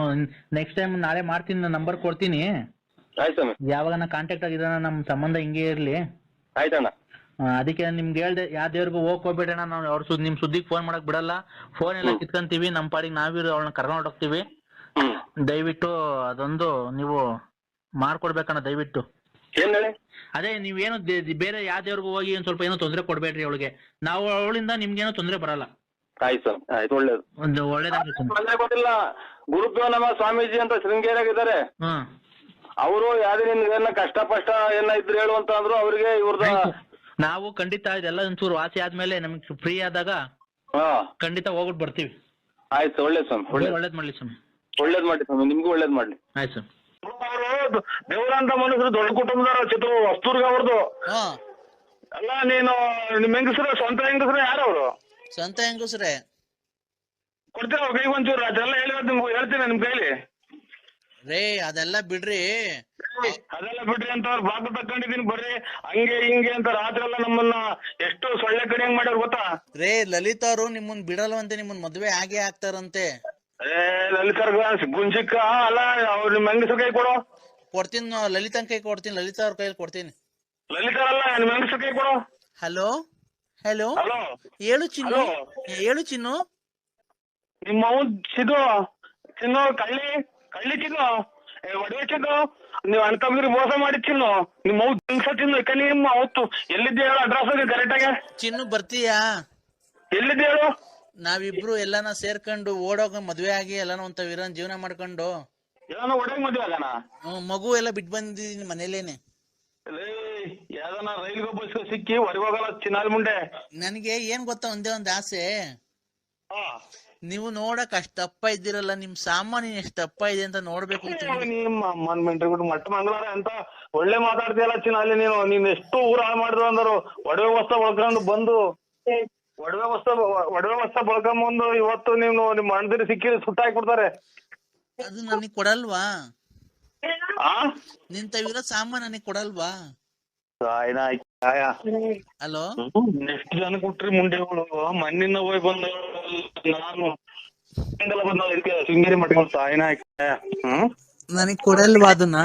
ನೆಕ್ಸ್ಟ್ ಟೈಮ್ ನಾಳೆ ಮಾಡ್ತೀನಿ ನಂಬರ್ ಕೊಡ್ತೀನಿ. ಆಯ್ತು ಸ್ವಾಮಿ. ಯಾವಾಗ ಕಾಂಟ್ಯಾಕ್ಟ್ ಆಗಿದ್ದಾನ ನಮ್ಮ ಸಂಬಂಧ ಹಿಂಗೇ ಇರ್ಲಿ. ಆಯ್ತಣ್ಣ. ಅದಕ್ಕೆ ನಿಮ್ಗೆ ಹೇಳ್ದೆ ಯಾವ ದೇವ್ರಿಗೂ ಹೋಗ್ ಹೋಗ್ಬೇಡಣ್ಣ ನಾವು ಅವ್ರ ಸುದ್ ನಿಮ್ ಸುದ್ದಿಗೆ ಫೋನ್ ಮಾಡಕ್ ಬಿಡಲ್ಲ. ಫೋನ್ ಎಲ್ಲ ಕಿತ್ಕೊಂತೀವಿ ನಮ್ಮ ಪಾಡಿಗೆ ನಾವಿರೋ ಅವಳನ್ನ ಕರ್ಕೊಂಡು ಹೋಗ್ತೀವಿ ದಯವಿಟ್ಟು ಅದೊಂದು ನೀವು ಮಾಡ್ಕೊಡ್ಬೇಕಣ್ಣ ದಯವಿಟ್ಟು. ಏನ್ ಹೇಳಿ? ಅದೇ ನೀವೇನು ದೇ- ದೇ- ಬೇರೆ ಯಾವ ದೇವ್ರಿಗೂ ಹೋಗಿ ಒಂದ್ ಸ್ವಲ್ಪ ಏನೋ ತೊಂದ್ರೆ ಕೊಡ್ಬೇಡ್ರಿ ಅವಳಿಗೆ. ನಾವು ಅವಳಿಂದ ನಿಮ್ಗೇನೋ ತೊಂದ್ರೆ ಬರಲ್ಲ. ಆಯ್ತು ಸ್ವಾಮಿ ಆಯ್ತು ಒಳ್ಳೇದು. ಒಂದು ಒಳ್ಳೇದಾಗ್ಲಿ ಸ್ವಾಮಿ. ಸ್ವಾಮೀಜಿ ಅಂತ ಶೃಂಗೇರಿಯಾಗಿದ್ದಾರೆ. ಹ್ಮ್ ಅವರು ಯಾವ್ದೇ ನಿನ್ಗೆ ಏನ ಕಷ್ಟ ಪಷ್ಟ ಏನ ಇದ್ರೆ ಹೇಳು ಅಂತ ಅಂದ್ರು ಅವ್ರಿಗೆ ಇವ್ರದ ಆಯ್ತು. ನಾವು ಖಂಡಿತ ಇದೆಲ್ಲ ಒಂಚೂರು ವಾಸಿ ಆದ್ಮೇಲೆ ನಮಗೆ ಫ್ರೀ ಆದಾಗ ಹಾ. ಖಂಡಿತ ಹೋಗ್ಬಿಟ್ಟು ಬರ್ತೀವಿ. ಆಯ್ತು ಒಳ್ಳೇದ್ ಸ್ವಾಮಿ ಒಳ್ಳೇದ್. ಒಳ್ಳೇದ್ ಮಾಡ್ಲಿ ಸ್ವಾಮಿ. ಒಳ್ಳೇದ್ ಮಾಡಿ ಸ್ವಾಮಿ ನಿಮ್ಗೂ ಒಳ್ಳೇದ್ ಮಾಡ್ಲಿ. ಆಯ್ತು ಸ್ವಾಮಿ. ಅವರು ದೇವರಂತ ಮನುಷ್ಯರು ದೊಡ್ಡ ಕುಟುಂಬದಾರ ಚಿತ್ರ ವಸ್ತೂರ್ಗ ಅವ್ರದ್ದು ಹಾ. ಅಲ್ಲ ನೀನು ನಿಮ್ ಹೆಂಗಸರು ಸ್ವಂತ ಹೆಂಗಸ್ರ ಯಾರು ಅವರು? ಸ್ವಂತ ಹೆಂಗಸ್ರೆ? ಕೊಡ್ತೀರ ಕೈಗೆ ಒಂಚೂರು ಅದೆಲ್ಲ ಹೇಳಿ ನಿಮ್ಗೆ ಹೇಳ್ತೀನಿ ನಿಮ್ ಕೈಲಿ. ರೇ ಅದೆಲ್ಲ ಬಿಡ್ರಿ. ಅದೆಲ್ಲ ಬಿಡ್ರಿ ಅಂತ ಅವ್ರು ಬಾಗ್ಲು ತಕೊಂಡಿದೀನಿ ಬರ್ರಿ. ಹಂಗೆ ಹಿಂಗೆ ಅಂತ ರಾತ್ರೆಲ್ಲ ನಮ್ಮನ್ನ ಎಷ್ಟು ಸೊಳ್ಳೆ ಕಡಿಯಂಗ್ ಮಾಡ್ಯಾರ ಗೊತ್ತಾ? ರೇ ಲಲಿತ ಅವರು ನಿಮ್ಮನ್ ಬಿಡಲ್ವಂತೆ ನಿಮ್ಮನ್ ಮದ್ವೆ ಹಾಗೆ ಆಗ್ತಾರಂತೆ. ಏ ಲಲಿತಾರ್ ಗುಂಜಿಕ್ಕ ಅಲ್ಲ ಅವ್ರು ನಿಮ್ ಹೆಂಗಸ ಕೈ ಕೊಡು. ಕೊಡ್ತೀನಿ ನಾ ಲಲಿತನ್ ಕೈ ಕೊಡ್ತೀನಿ ಲಲಿತಾ ಅವ್ರ ಕೈಯಲ್ಲಿ ಕೊಡ್ತೀನಿ. ಲಲಿತರಲ್ಲ ನಿಮ್ ಹೆಂಗಸ ಕೈ ಕೊಡು. ಹಲೋ? ಹಲೋ? ಹಲೋ? ಹೇಳು ಚಿನ್ನು. Hello? ಹೇಳು ಚಿನ್ನು. ನಿಮ್ಮ ಅವ್ನ್ ಚಿನ್ನು ಕಳ್ಳಿ ಕಳ್ಳಿ ಚಿನ್ನು. ಒಡವೆ ಚಿನ್ನು. ನೀವು ತಮ್ಮದ್ರಿಗೆ ಮೋಸ ಮಾಡಿ ಚಿನ್ನು ನಿಮ್ಮ ಮೌ ದಿನ್ಸ ಚಿನ್ನು ಯಾಕೆ ನಿಮ್ಮ ಅವತ್ತು ಎಲ್ಲಿದ್ದೆ ಹೇಳು ಅಡ್ರೆಸ್ ಕರೆಕ್ಟ್ ಆಗಿ. ಚಿನ್ನು ಬರ್ತೀಯಾ? ಎಲ್ಲಿದ್ದೆ ಹೇಳು? ನಾವಿಬ್ರು ಎಲ್ಲಾನ ಸೇರ್ಕೊಂಡು ಓಡೋಗ ಮದ್ವೆ ಆಗಿ ಎಲ್ಲಾನ ಒಂತ ವಿರನ್ ಜೀವನ ಮಾಡ್ಕೊಂಡು. ಎಲ್ಲಾನ ಒಡವೆ ಮದ್ವೆ ಆಗಣ ಹ್ಮ್, ಮಗು ಎಲ್ಲ ಬಿಟ್ ಬಂದಿದೀನಿ ಮನೇಲೇನೆ. ಯಾವ್ದನ ರೈಲ್ಗೆ ಸಿಕ್ಕಿ ಹೊರಗೆ ಹೋಗಲ್ಲ ಚಿನ್ನಾಲ್ ಮುಂಡೆ. ನನಗೆ ಏನ್ ಗೊತ್ತಾ ಒಂದೇ ಒಂದ್ ಆಸೆ. ಹಾ. ನೀವು ನೋಡಕ್ ಅಷ್ಟ ತಪ್ಪ ಇದ್ದಿರಲ್ಲ ನಿಮ್ ಸಾಮಾನ್ಯ ಎಷ್ಟ್ ತಪ್ಪ ಇದೆ ಅಂತ ನೋಡ್ಬೇಕು ಮಠ ನಿಮ್ಮ ಅಮ್ಮನ್ ಮೆಂಟ್ರಿ ಬಿಟ್ಟು ಮಟ್ಟ ಮಂಗಳವಾರ ಅಂತ ಒಳ್ಳೆ ಮಾತಾಡ್ತೀಯಲ್ಲ ಚಿನ್ನ ಅಲ್ಲಿ ನೀನು ನೀನ್ ಎಷ್ಟು ಊರ ಹಾಳು ಮಾಡಿದ್ರು ಅಂದರು. ಒಡವೆ ವಸ್ತ ಬಳ್ಕೊಂಡು ಬಂದು. ಒಡವೆ ವಸ್ತ ಒಡವೆ ವಸ್ತ ಬಳ್ಕೊಂಬಂದು ಇವತ್ತು ನೀವು ನಿಮ್ ಅಣ್ಣದಿರಿ ಸಿಕ್ಕಿ ಸುಟ್ಟಾಕ್ಬಿಡ್ತಾರೆ ಅದು ನನಗ್ ಕೊಡಲ್ವಾ? ಆ? ನಿಂತವಿರೋ ಸಾಮಾನ್ ನನಗ್ ಕೊಡಲ್ವಾ? ಸಾಯ್ನ ಕಾಯ ಹಲೋ? ಎಷ್ಟು ಜನ ಕೊಟ್ರಿ ಮುಂಡೆ ಮಣ್ಣಿನ ಹೋಗಿ ಬಂದ ನಾನು. ಬಂದ ಇದಕ್ಕೆ ಶೃಂಗೇರಿ ಮಟ್ಕೊಂಡು ಸಾಯಿನ ಹ್ಮ್? ನನಗ್ ಕೊಡಲ್ವಾ ಅದನ್ನ?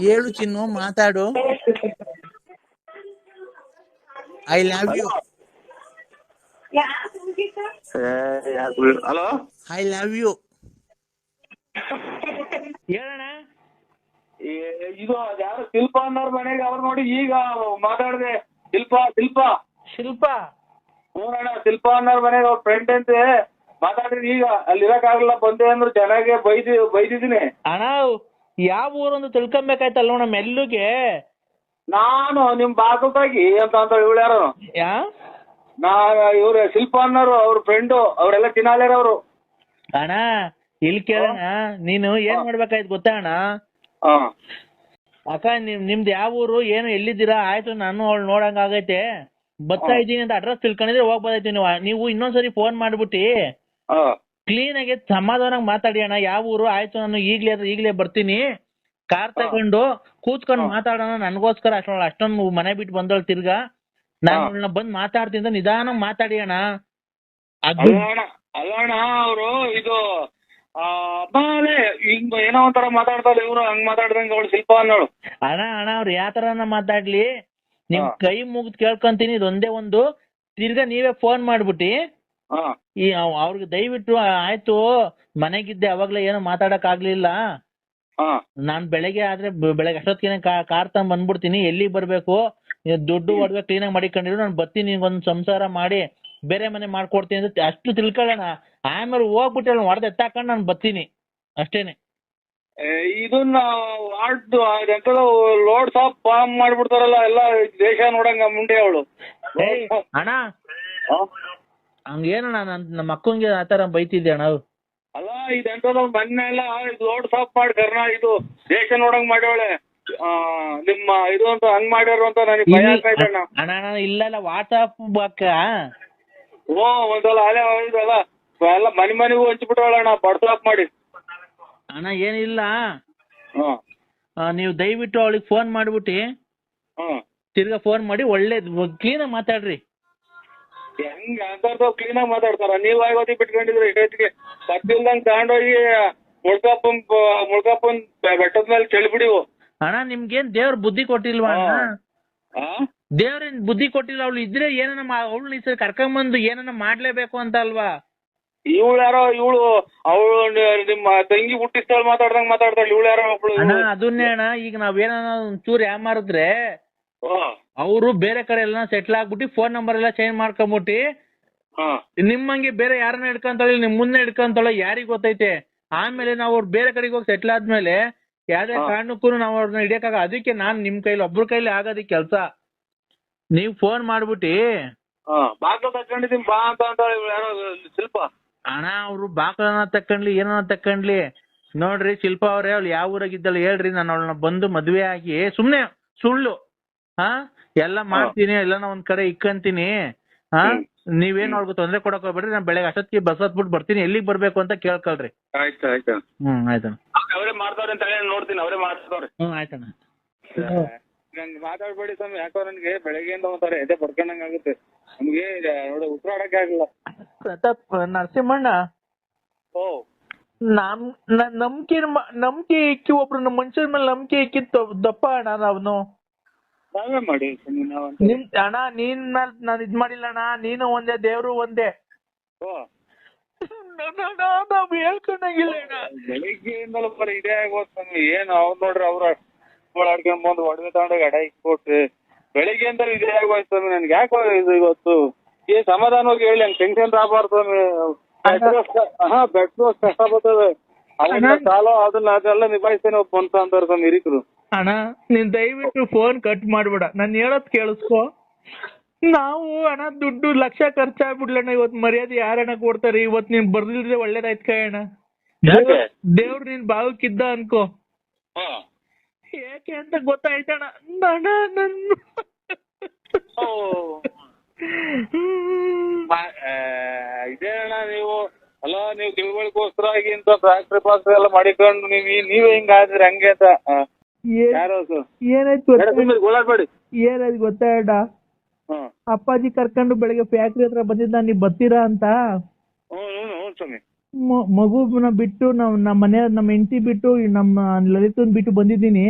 ಹೇಳು ಚಿನ್ನು ಮಾತಾಡು. I love you. Hello? I love you. ಹೇಳಣ್ಣ. ಇದು ಯಾರು ಶಿಲ್ಪ ಅನ್ನೋರ್ ಮನೆಗೆ ಅವ್ರು ನೋಡಿ ಈಗ ಮಾತಾಡ್ದೆ ಶಿಲ್ಪ ಶಿಲ್ಪ. ಶಿಲ್ಪ? ನೋಡೋಣ ಶಿಲ್ಪ ಅನ್ನೋರ್ ಮನೆಗೆ ಅವ್ರ ಫ್ರೆಂಡ್ ಅಂತೆ ಮಾತಾಡಿದ್ರು ಈಗ. ಅಲ್ಲಿ ಇರಕ್ಕಾಗಲ್ಲ ಬಂದೆ ಅಂದ್ರೆ ಚೆನ್ನಾಗೆ ಬೈದಿ ಬೈದಿದ್ದೀನಿ. ಅಣ್ಣ ಯಾವ ಊರೊಂದು ತಿಳ್ಕೊಬೇಕಾಯ್ತಲ್ಲ ನೋಡ ಮೆಲ್ಲುಗೆ ನಾನು ನಿಮ್ ಬಾಗಲ್ದಾಗಿ ಅಂತ ಅಂತ ಇವಳು ಯಾರು? ಯಾ? ನಾ ಇವ್ರು ಶಿಲ್ಪ ಅನ್ನೋರು ಅವ್ರ ಫ್ರೆಂಡು ಅವರೆಲ್ಲ ಅವರು ಅಣ್ಣ ಇಲ್ಲಿ ಕೇಳೋಣ ನೀನು ಏನ್ ಮಾಡ್ಬೇಕಾಯ್ತು ಗೊತ್ತಾ ಅಣ್ಣ? ಹಾ. ಅಕ್ಕ ನಿಮ್ ನಿಮ್ದು ಯಾವ ಊರು ಏನು ಎಲ್ಲಿದ್ದೀರಾ? ಆಯ್ತು ನಾನು ಅವಳು ನೋಡಂಗ ಆಗೈತೆ. ಬರ್ತಾ ಇದ್ದೀನಿ ಅಂತ ಅಡ್ರೆಸ್ ತಿಳ್ಕೊಂಡಿದ್ರೆ ಹೋಗ್ಬೋದಾಯ್ತು ನೀವು. ನೀವು ಇನ್ನೊಂದ್ಸರಿ ಫೋನ್ ಮಾಡ್ಬಿಟ್ಟಿ. ಹಾ. ಕ್ಲೀನ್ ಆಗಿ ಸಮಾಧಾನವಾಗಿ ಮಾತಾಡಿ ಅಣ್ಣ. ಯಾವ ಊರು? ಆಯ್ತು ನಾನು ಈಗ್ಲೇ ಈಗ್ಲೇ ಬರ್ತೀನಿ. ಕಾರ್ ತಗೊಂಡು ಕೂತ್ಕೊಂಡು ಮಾತಾಡೋಣ. ನನಗೋಸ್ಕರ ಅಷ್ಟೊಂದು ಅಷ್ಟೊಂದು ಮನೆ ಬಿಟ್ಟು ಬಂದವಳು ತಿರ್ಗಾ. ನಾನು ಅವಳನ್ನ ಬಂದ್ ಮಾತಾಡ್ತೀನಿ ಅಂತ ನಿಧಾನ ಮಾತಾಡಿ ಅಣ್ಣ. ಅದು ಅವರು ಇದು ಆ, ಅಬ್ಬಾಲೆ ಹಿಂಗ್ ಏನೋ ಒಂಥರ ಮಾತಾಡ್ತಾರೆ ಇವ್ರು ಹಂಗ್ ಮಾತಾಡ್ದಂಗ ಅವಳು ಶಿಲ್ಪ ಅನ್ನೋಳು ಅಣ್ಣ ಅಣ್ಣ ಅವ್ರು ಯಾವ ತರನ ಮಾತಾಡ್ಲಿ? ನಿಮ್ ಕೈ ಮುಗ್ದು ಕೇಳ್ಕೊಂತೀನಿ ಇದೊಂದೇ ಒಂದು. ತಿರ್ಗಾ ನೀವೇ ಫೋನ್ ಮಾಡ್ಬಿಟ್ಟಿ. ಹಾ. ಈ ಅವ್- ಅವ್ರಿಗೆ ದಯವಿಟ್ಟು ಆ, ಆಯ್ತು ಮನೆಗಿದ್ದೆ ಅವಾಗ್ಲೇ ಏನೋ ಮಾತಾಡಕ್ ಆಗ್ಲಿಲ್ಲ ಹಾ. ನಾನ್ ಬೆಳಗ್ಗೆ ಆದ್ರೆ ಬ- ಬೆಳಗ್ಗೆ ಅಷ್ಟೊತ್ತಿಗೆ ಕಾರ್ ತಗೊಂಡ್ ಬಂದ್ಬಿಡ್ತೀನಿ ಎಲ್ಲಿ ಬರ್ಬೇಕು? ನೀವ್ ದುಡ್ಡು ಒಡವೆ ಕ್ಲೀನಾಗಿ ಆಗಿ ಮಾಡಿಕೊಂಡಿರು ನಾನು ಬರ್ತೀನಿ ನಿಂಗೊಂದ್ ಸಂಸಾರ ಮಾಡಿ ಬೇರೆ ಮನೆ ಮಾಡ್ಕೊಡ್ತೀನಿ ಅಂತ ಅಷ್ಟು ತಿಳ್ಕೊಳ್ಳೋಣ ಆಮೇಲೆ ಹೋಗ್ಬಿಟ್ಟು ಅಲ್ಲಿ ಹೊಡೆದ್ ಎತ್ತಾಕೊಂಡು ನಾನು ಬರ್ತೀನಿ. ಅಷ್ಟೇನೆ. ಇದನ್ನ ವಾರ್ಡ್ ಲೋಡ್ ಸಾಪ್ ಫಾರ್ಮ್ ಮಾಡ್ಬಿಡ್ತಾರಲ್ಲ ಎಲ್ಲ ದೇಶ ನೋಡಂಗ ಮುಂಡೆ ಅವಳು. ಏಯ್, ಅಣ್ಣ. ಹಂಗೇನಣ್ಣ ನನ್ ನಮ್ಮ ಅಕ್ಕಂಗೆ ಆತರ ಬೈತಿದ್ದೆ ಅಣ್ಣ ಅಲ್ಲ ಇದೆಂತದ ಮೊನ್ನೆ ಎಲ್ಲ ಲೋಡ್ ಸಾಪ್ ಮಾಡಿ ಕರ್ನಾ ಇದು ದೇಶ ನೋಡಂಗ್ ಮಾಡ್ಯವಳೆ. ಆ, ನಿಮ್ಮ ಇದು ಅಂತ ಹಂಗ್ ಮಾಡ್ಯಾರು ಅಂತ ನನಗೆ ಭಯ ಆಗ್ತಾ ಅಣ್ಣ ಅಣ್ಣ. ಇಲ್ಲ ಇಲ್ಲ ವಾಟ್ಸಾಪ್ ಅಕ್ಕ ಓ ಒಂದ್ಸಲ ಅಲೆ ಇದಲ್ಲ ಎಲ್ಲ ಮನೆ ಮನೆಗೂ ಹಂಚ್ಬಿಟ್ಟವಳ ಅಣ್ಣ ಬಡ್ಸಾಪ್ ಮಾಡಿ. ಅಣ್ಣ ಏನಿಲ್ಲ. ಹ್ಮ್ ನೀವು ದಯವಿಟ್ಟು ಅವಳಿಗೆ ಫೋನ್ ಮಾಡ್ಬಿಟ್ಟು. ಹ್ಮ್ ತಿರ್ಗಾ ಫೋನ್ ಮಾಡಿ ಒಳ್ಳೆ ಕ್ಲೀನಾಗಿ ಮಾತಾಡ್ರಿ. ಹೆಂಗ್ ಅಂತರ್ದವ್ ಕ್ಲೀನ್ ಆಗಿ ಮಾತಾಡ್ತಾರ. ನೀವ್ ಆಗೋದಿ ಬಿಟ್ಕೊಂಡಿದ್ರೆ ಇಷ್ಟೊತ್ತಿಗೆ ಹೋಗಿ ತಗೊಂಡೋಗಿ ಮುಳ್ಕಪ್ಪನ್ ಮುಳ್ಕಪ್ಪನ್ ಬೆಟ್ಟದ ಮೇಲೆ ಚೆಲ್ಬಿಡಿವು ಅಣ್ಣ ನಿಮ್ಗೇನ್ ದೇವ್ರ ಬುದ್ಧಿ ಕೊಟ್ಟಿಲ್ವಾ ಅಣ್ಣ? ಆ? ದೇವ್ರೇನ್ ಬುದ್ಧಿ ಕೊಟ್ಟಿಲ್ಲ ಅವಳು ಇದ್ರೆ ಏನನ್ನ ಅವಳು ಈ ಸರಿ ಕರ್ಕೊಂಬಂದು ಏನನ್ನ ಮಾಡ್ಲೇಬೇಕು ಅಂತ ಅಲ್ವಾ? ಇವಳು ಯಾರೋ ಇವಳು ಅವಳು ನಿಮ್ಮ ತಂಗಿ ಹುಟ್ಟಿಸ್ತಾಳ ಮಾತಾಡ್ದಂಗ್ ಮಾತಾಡ್ತಾಳೆ ಇವಳು ಯಾರೋ ಒಬ್ಳು ಅಣ್ಣ ಅದನ್ನೇ ಅಣ್ಣ ಈಗ ನಾವೇನ ಒಂಚೂರು ಯಾ ಮಾಡಿದ್ರೆ ಅವರು ಬೇರೆ ಕಡೆ ಎಲ್ಲ ಸೆಟ್ಲ್ ಆಗ್ಬಿಟ್ಟು ಫೋನ್ ನಂಬರ್ ಎಲ್ಲ ಚೇಂಜ್ ಮಾಡ್ಕೊಂಬಿಟ್ಟಿ ನಿಮ್ಮಂಗೆ ಬೇರೆ ಯಾರನ್ನ ಹಿಡ್ಕೊಂತಾಳೆ ನಿಮ್ ಮುಂದೆ ಹಿಡ್ಕೊಂತಾಳೆ ಯಾರಿಗ್ ಗೊತ್ತೈತೆ? ಆಮೇಲೆ ನಾವು ಅವ್ರು ಬೇರೆ ಕಡೆಗೆ ಹೋಗಿ ಸೆಟ್ಲ್ ಆದ್ಮೇಲೆ ಯಾವ್ದೇ. ಕಾರಣಕ್ಕೂ ನಾವು ಅವ್ರನ್ನ ಹಿಡಿಯಕ್ಕಾಗ ಅದಕ್ಕೆ ನಾನ್ ನಿಮ್ ಕೈಲಿ ಒಬ್ರ ಕೈಲಿ ಆಗೋದಿ ಕೆಲ್ಸ. ನೀವ್ ಫೋನ್ ಮಾಡ್ಬಿಟ್ಟಿ ಹಾ. ಕಟ್ಕೊಂಡಿದ್ದೀನಿ ಬಾ ಅಂತ ಅಂತ ಯಾರೋ ಶಿಲ್ಪ. ಅಣ್ಣ ಅವ್ರು ಬಾಕಲನ ತಕ್ಕಂಡ್ಲಿ ಏನನ ತಕ್ಕಂಡ್ಲಿ. ನೋಡ್ರಿ ಶಿಲ್ಪ ಅವ್ರೆ ಅವ್ಳು ಯಾವ ಊರಾಗಿದ್ದಲ್ಲ ಹೇಳ್ರಿ ನಾನು ಅವಳನ್ನ ಬಂದು ಮದ್ವೆ ಆಗಿ ಸುಮ್ನೆ ಸುಳ್ಳು. ಹಾ? ಎಲ್ಲ ಮಾಡ್ತೀನಿ ಎಲ್ಲಾನ ಒಂದ್ ಕಡೆ ಇಕ್ಕಂತೀನಿ. ಹಾ? ನೀವೇನ್ ಅವ್ಳಿಗೆ ತೊಂದ್ರೆ ಕೊಡಕ್ ಹೋಗ್ಬೇಡ್ರಿ ನಾನು ಬೆಳಗ್ಗೆ ಅಷ್ಟೊತ್ತಿಗೆ ಬಸ್ ಹತ್ಬಿಟ್ಟು ಬರ್ತೀನಿ ಎಲ್ಲಿಗ್ ಬರ್ಬೇಕು ಅಂತ ಕೇಳ್ಕೊಳ್ರಿ. ಆಯ್ತು ಆಯ್ತು. ಹ್ಮ್ ಆಯ್ತಣ್ಣ ಅವರೇ ಮಾಡ್ತಾವ್ರೆ ಅಂತ ಹೇಳಿ ನೋಡ್ತೀನಿ ಅವರೇ ಮಾಡ್ತಾವ್ರೆ ಹ್ಮ್ ಆಯ್ತಣ್ಣ ನಂಗೆ ಮಾತಾಡ್ಬೇಡಿ ಸ್ವಾಮಿ ಯಾಕೋ ನನಗೆ ಬೆಳಗ್ಗೆಯಿಂದ ಒಂಥರ ಎದೆ ಪಡ್ಕೊಂಡಂಗ್ ಆಗುತ್ತೆ. ನಮ್ಗೆ ನೋಡಿ ಉಸಿರಾಡಕ್ಕೆ ಆಗಿಲ್ಲ ಪ್ರತಾಪ್ ನರಸಿಂಹಣ್ಣ? ಓ. ನಮ್ ನಂಬಿಕೆ ನಂಬಿಕೆ ಇಕ್ಕಿ ಒಬ್ರು ನಮ್ಮ ಮನುಷ್ಯರ ಮೇಲೆ ನಂಬಿಕೆ ಇಕ್ಕಿ ದಪ್ಪ ಅಣ್ಣ ನಾವ್ನು. ನಾವೇ ಮಾಡಿ ನಿಮ್ ಅಣ್ಣ ನೀನ್ ಮೇಲೆ ನಾನ್ ಇದ್ ಮಾಡಿಲ್ಲ ಅಣ್ಣ ನೀನು ಒಂದೇ ದೇವ್ರು ಒಂದೇ. ಓ. ನಾವ್ ಹೇಳ್ಕೊಂಡಂಗಿಲ್ಲ ಅಣ್ಣ. ಬೆಳಿಗ್ಗೆಯಿಂದಲೂ ಬರೀ ಇದೇ ಆಗೋದ್ ಸ್ವಾಮಿ ಏನ್ ಅವ್ರು ನೋಡ್ರಿ ಅವ್ರ ಓಡಾಡ್ಕೊಂಡ್ ಬಂದು ಒಡವೆ ತಗೊಂಡೋಗಿ ಅಡ ಕೊಟ್ರಿ ಬೆಳಿಗ್ಗೆಯಿಂದಲೂ ಇದೆ ಆಗೋಯ್ತು ಸ್ವಾಮಿ ನನ್ಗೆ ಯಾಕೋ ಇದು ಇವತ್ತು? ಏ ಸಮಾಧಾನವಾಗಿ ಹೇಳಿ ಹಂಗ್ ಟೆನ್ಷನ್ ಆಗಬಾರ್ದು ಪೆಟ್ರೋಲ್ ಹಾ ಪೆಟ್ರೋಲ್ ಕಷ್ಟ ಬರ್ತದೆ ಅವನ್ನ ಸಾಲ ಅದನ್ನ ಅದೆಲ್ಲ ನಿಭಾಯಿಸ್ತೇನೆ ಒಬ್ಬ ಅಂತ ಅಂತಾರೆ ಸ್ವಾಮಿ ಹಿರಿಕರು. ಅಣ್ಣ ನೀನ್ ದಯವಿಟ್ಟು ಫೋನ್ ಕಟ್ ಮಾಡ್ಬೇಡ. ನಾನು ಹೇಳೋದ್ ಕೇಳಿಸ್ಕೊ. ನಾವು ಅಣ್ಣ ದುಡ್ಡು ಲಕ್ಷ ಖರ್ಚಾಗ್ಬಿಡ್ಲಣ್ಣ ಇವತ್. ಮರ್ಯಾದೆ ಯಾರಣ್ಣ ಕೊಡ್ತಾರೆ? ಇವತ್ ನೀನ್ ಬರ್ದಿಲ್ದ್ರೆ ಒಳ್ಳೇದಾಯ್ತ ಕಣ ದೇವ್ರ ದೇವ್ರು ನಿನ್ ಬಾವಕ್ಕಿದ್ದ ಅನ್ಕೋ. ಹಾ. ಯಾಕೆ ಅಂತ ಗೊತ್ತಾಯ್ತಣ್ಣ. ಅಣ್ಣ ನನ್ ಓ. ಮ- ಆ, ಇದೇ ಅಣ್ಣ ನೀವು ಅಲ್ಲ ನೀವು ತಿಳುವಳಿಕೋಸ್ಕರ ಇಂತ ಫ್ಯಾಕ್ಟ್ರಿ ಪಾಸ್ ಎಲ್ಲ ಮಾಡಿಕೊಂಡು ನೀವು ನೀವೇ ಹಿಂಗ ಆದ್ರೆ ಹಂಗೆ ಅಂತ. ಯಾರೋ ಏನಾಯ್ತು ಗೋಳಾಡ್ಬೇಡಿ ಏನಾಯ್ತು ಅಪ್ಪಾಜಿ ಕರ್ಕೊಂಡು ಬೆಳಿಗ್ಗೆ ಫ್ಯಾಕ್ಟ್ರಿ ಹತ್ರ ಬಂದಿದ್ದ ನೀವ್ ಬರ್ತೀರಾ ಅಂತ? ಮಗುನ ಬಿಟ್ಟು ನಾವ್ ನಮ್ಮ ಮನೆ ನಮ್ಮ ಹೆಂಡತಿ ಬಿಟ್ಟು ನಮ್ಮ ಲಲಿತನ್ ಬಿಟ್ಟು ಬಂದಿದ್ದೀನಿ.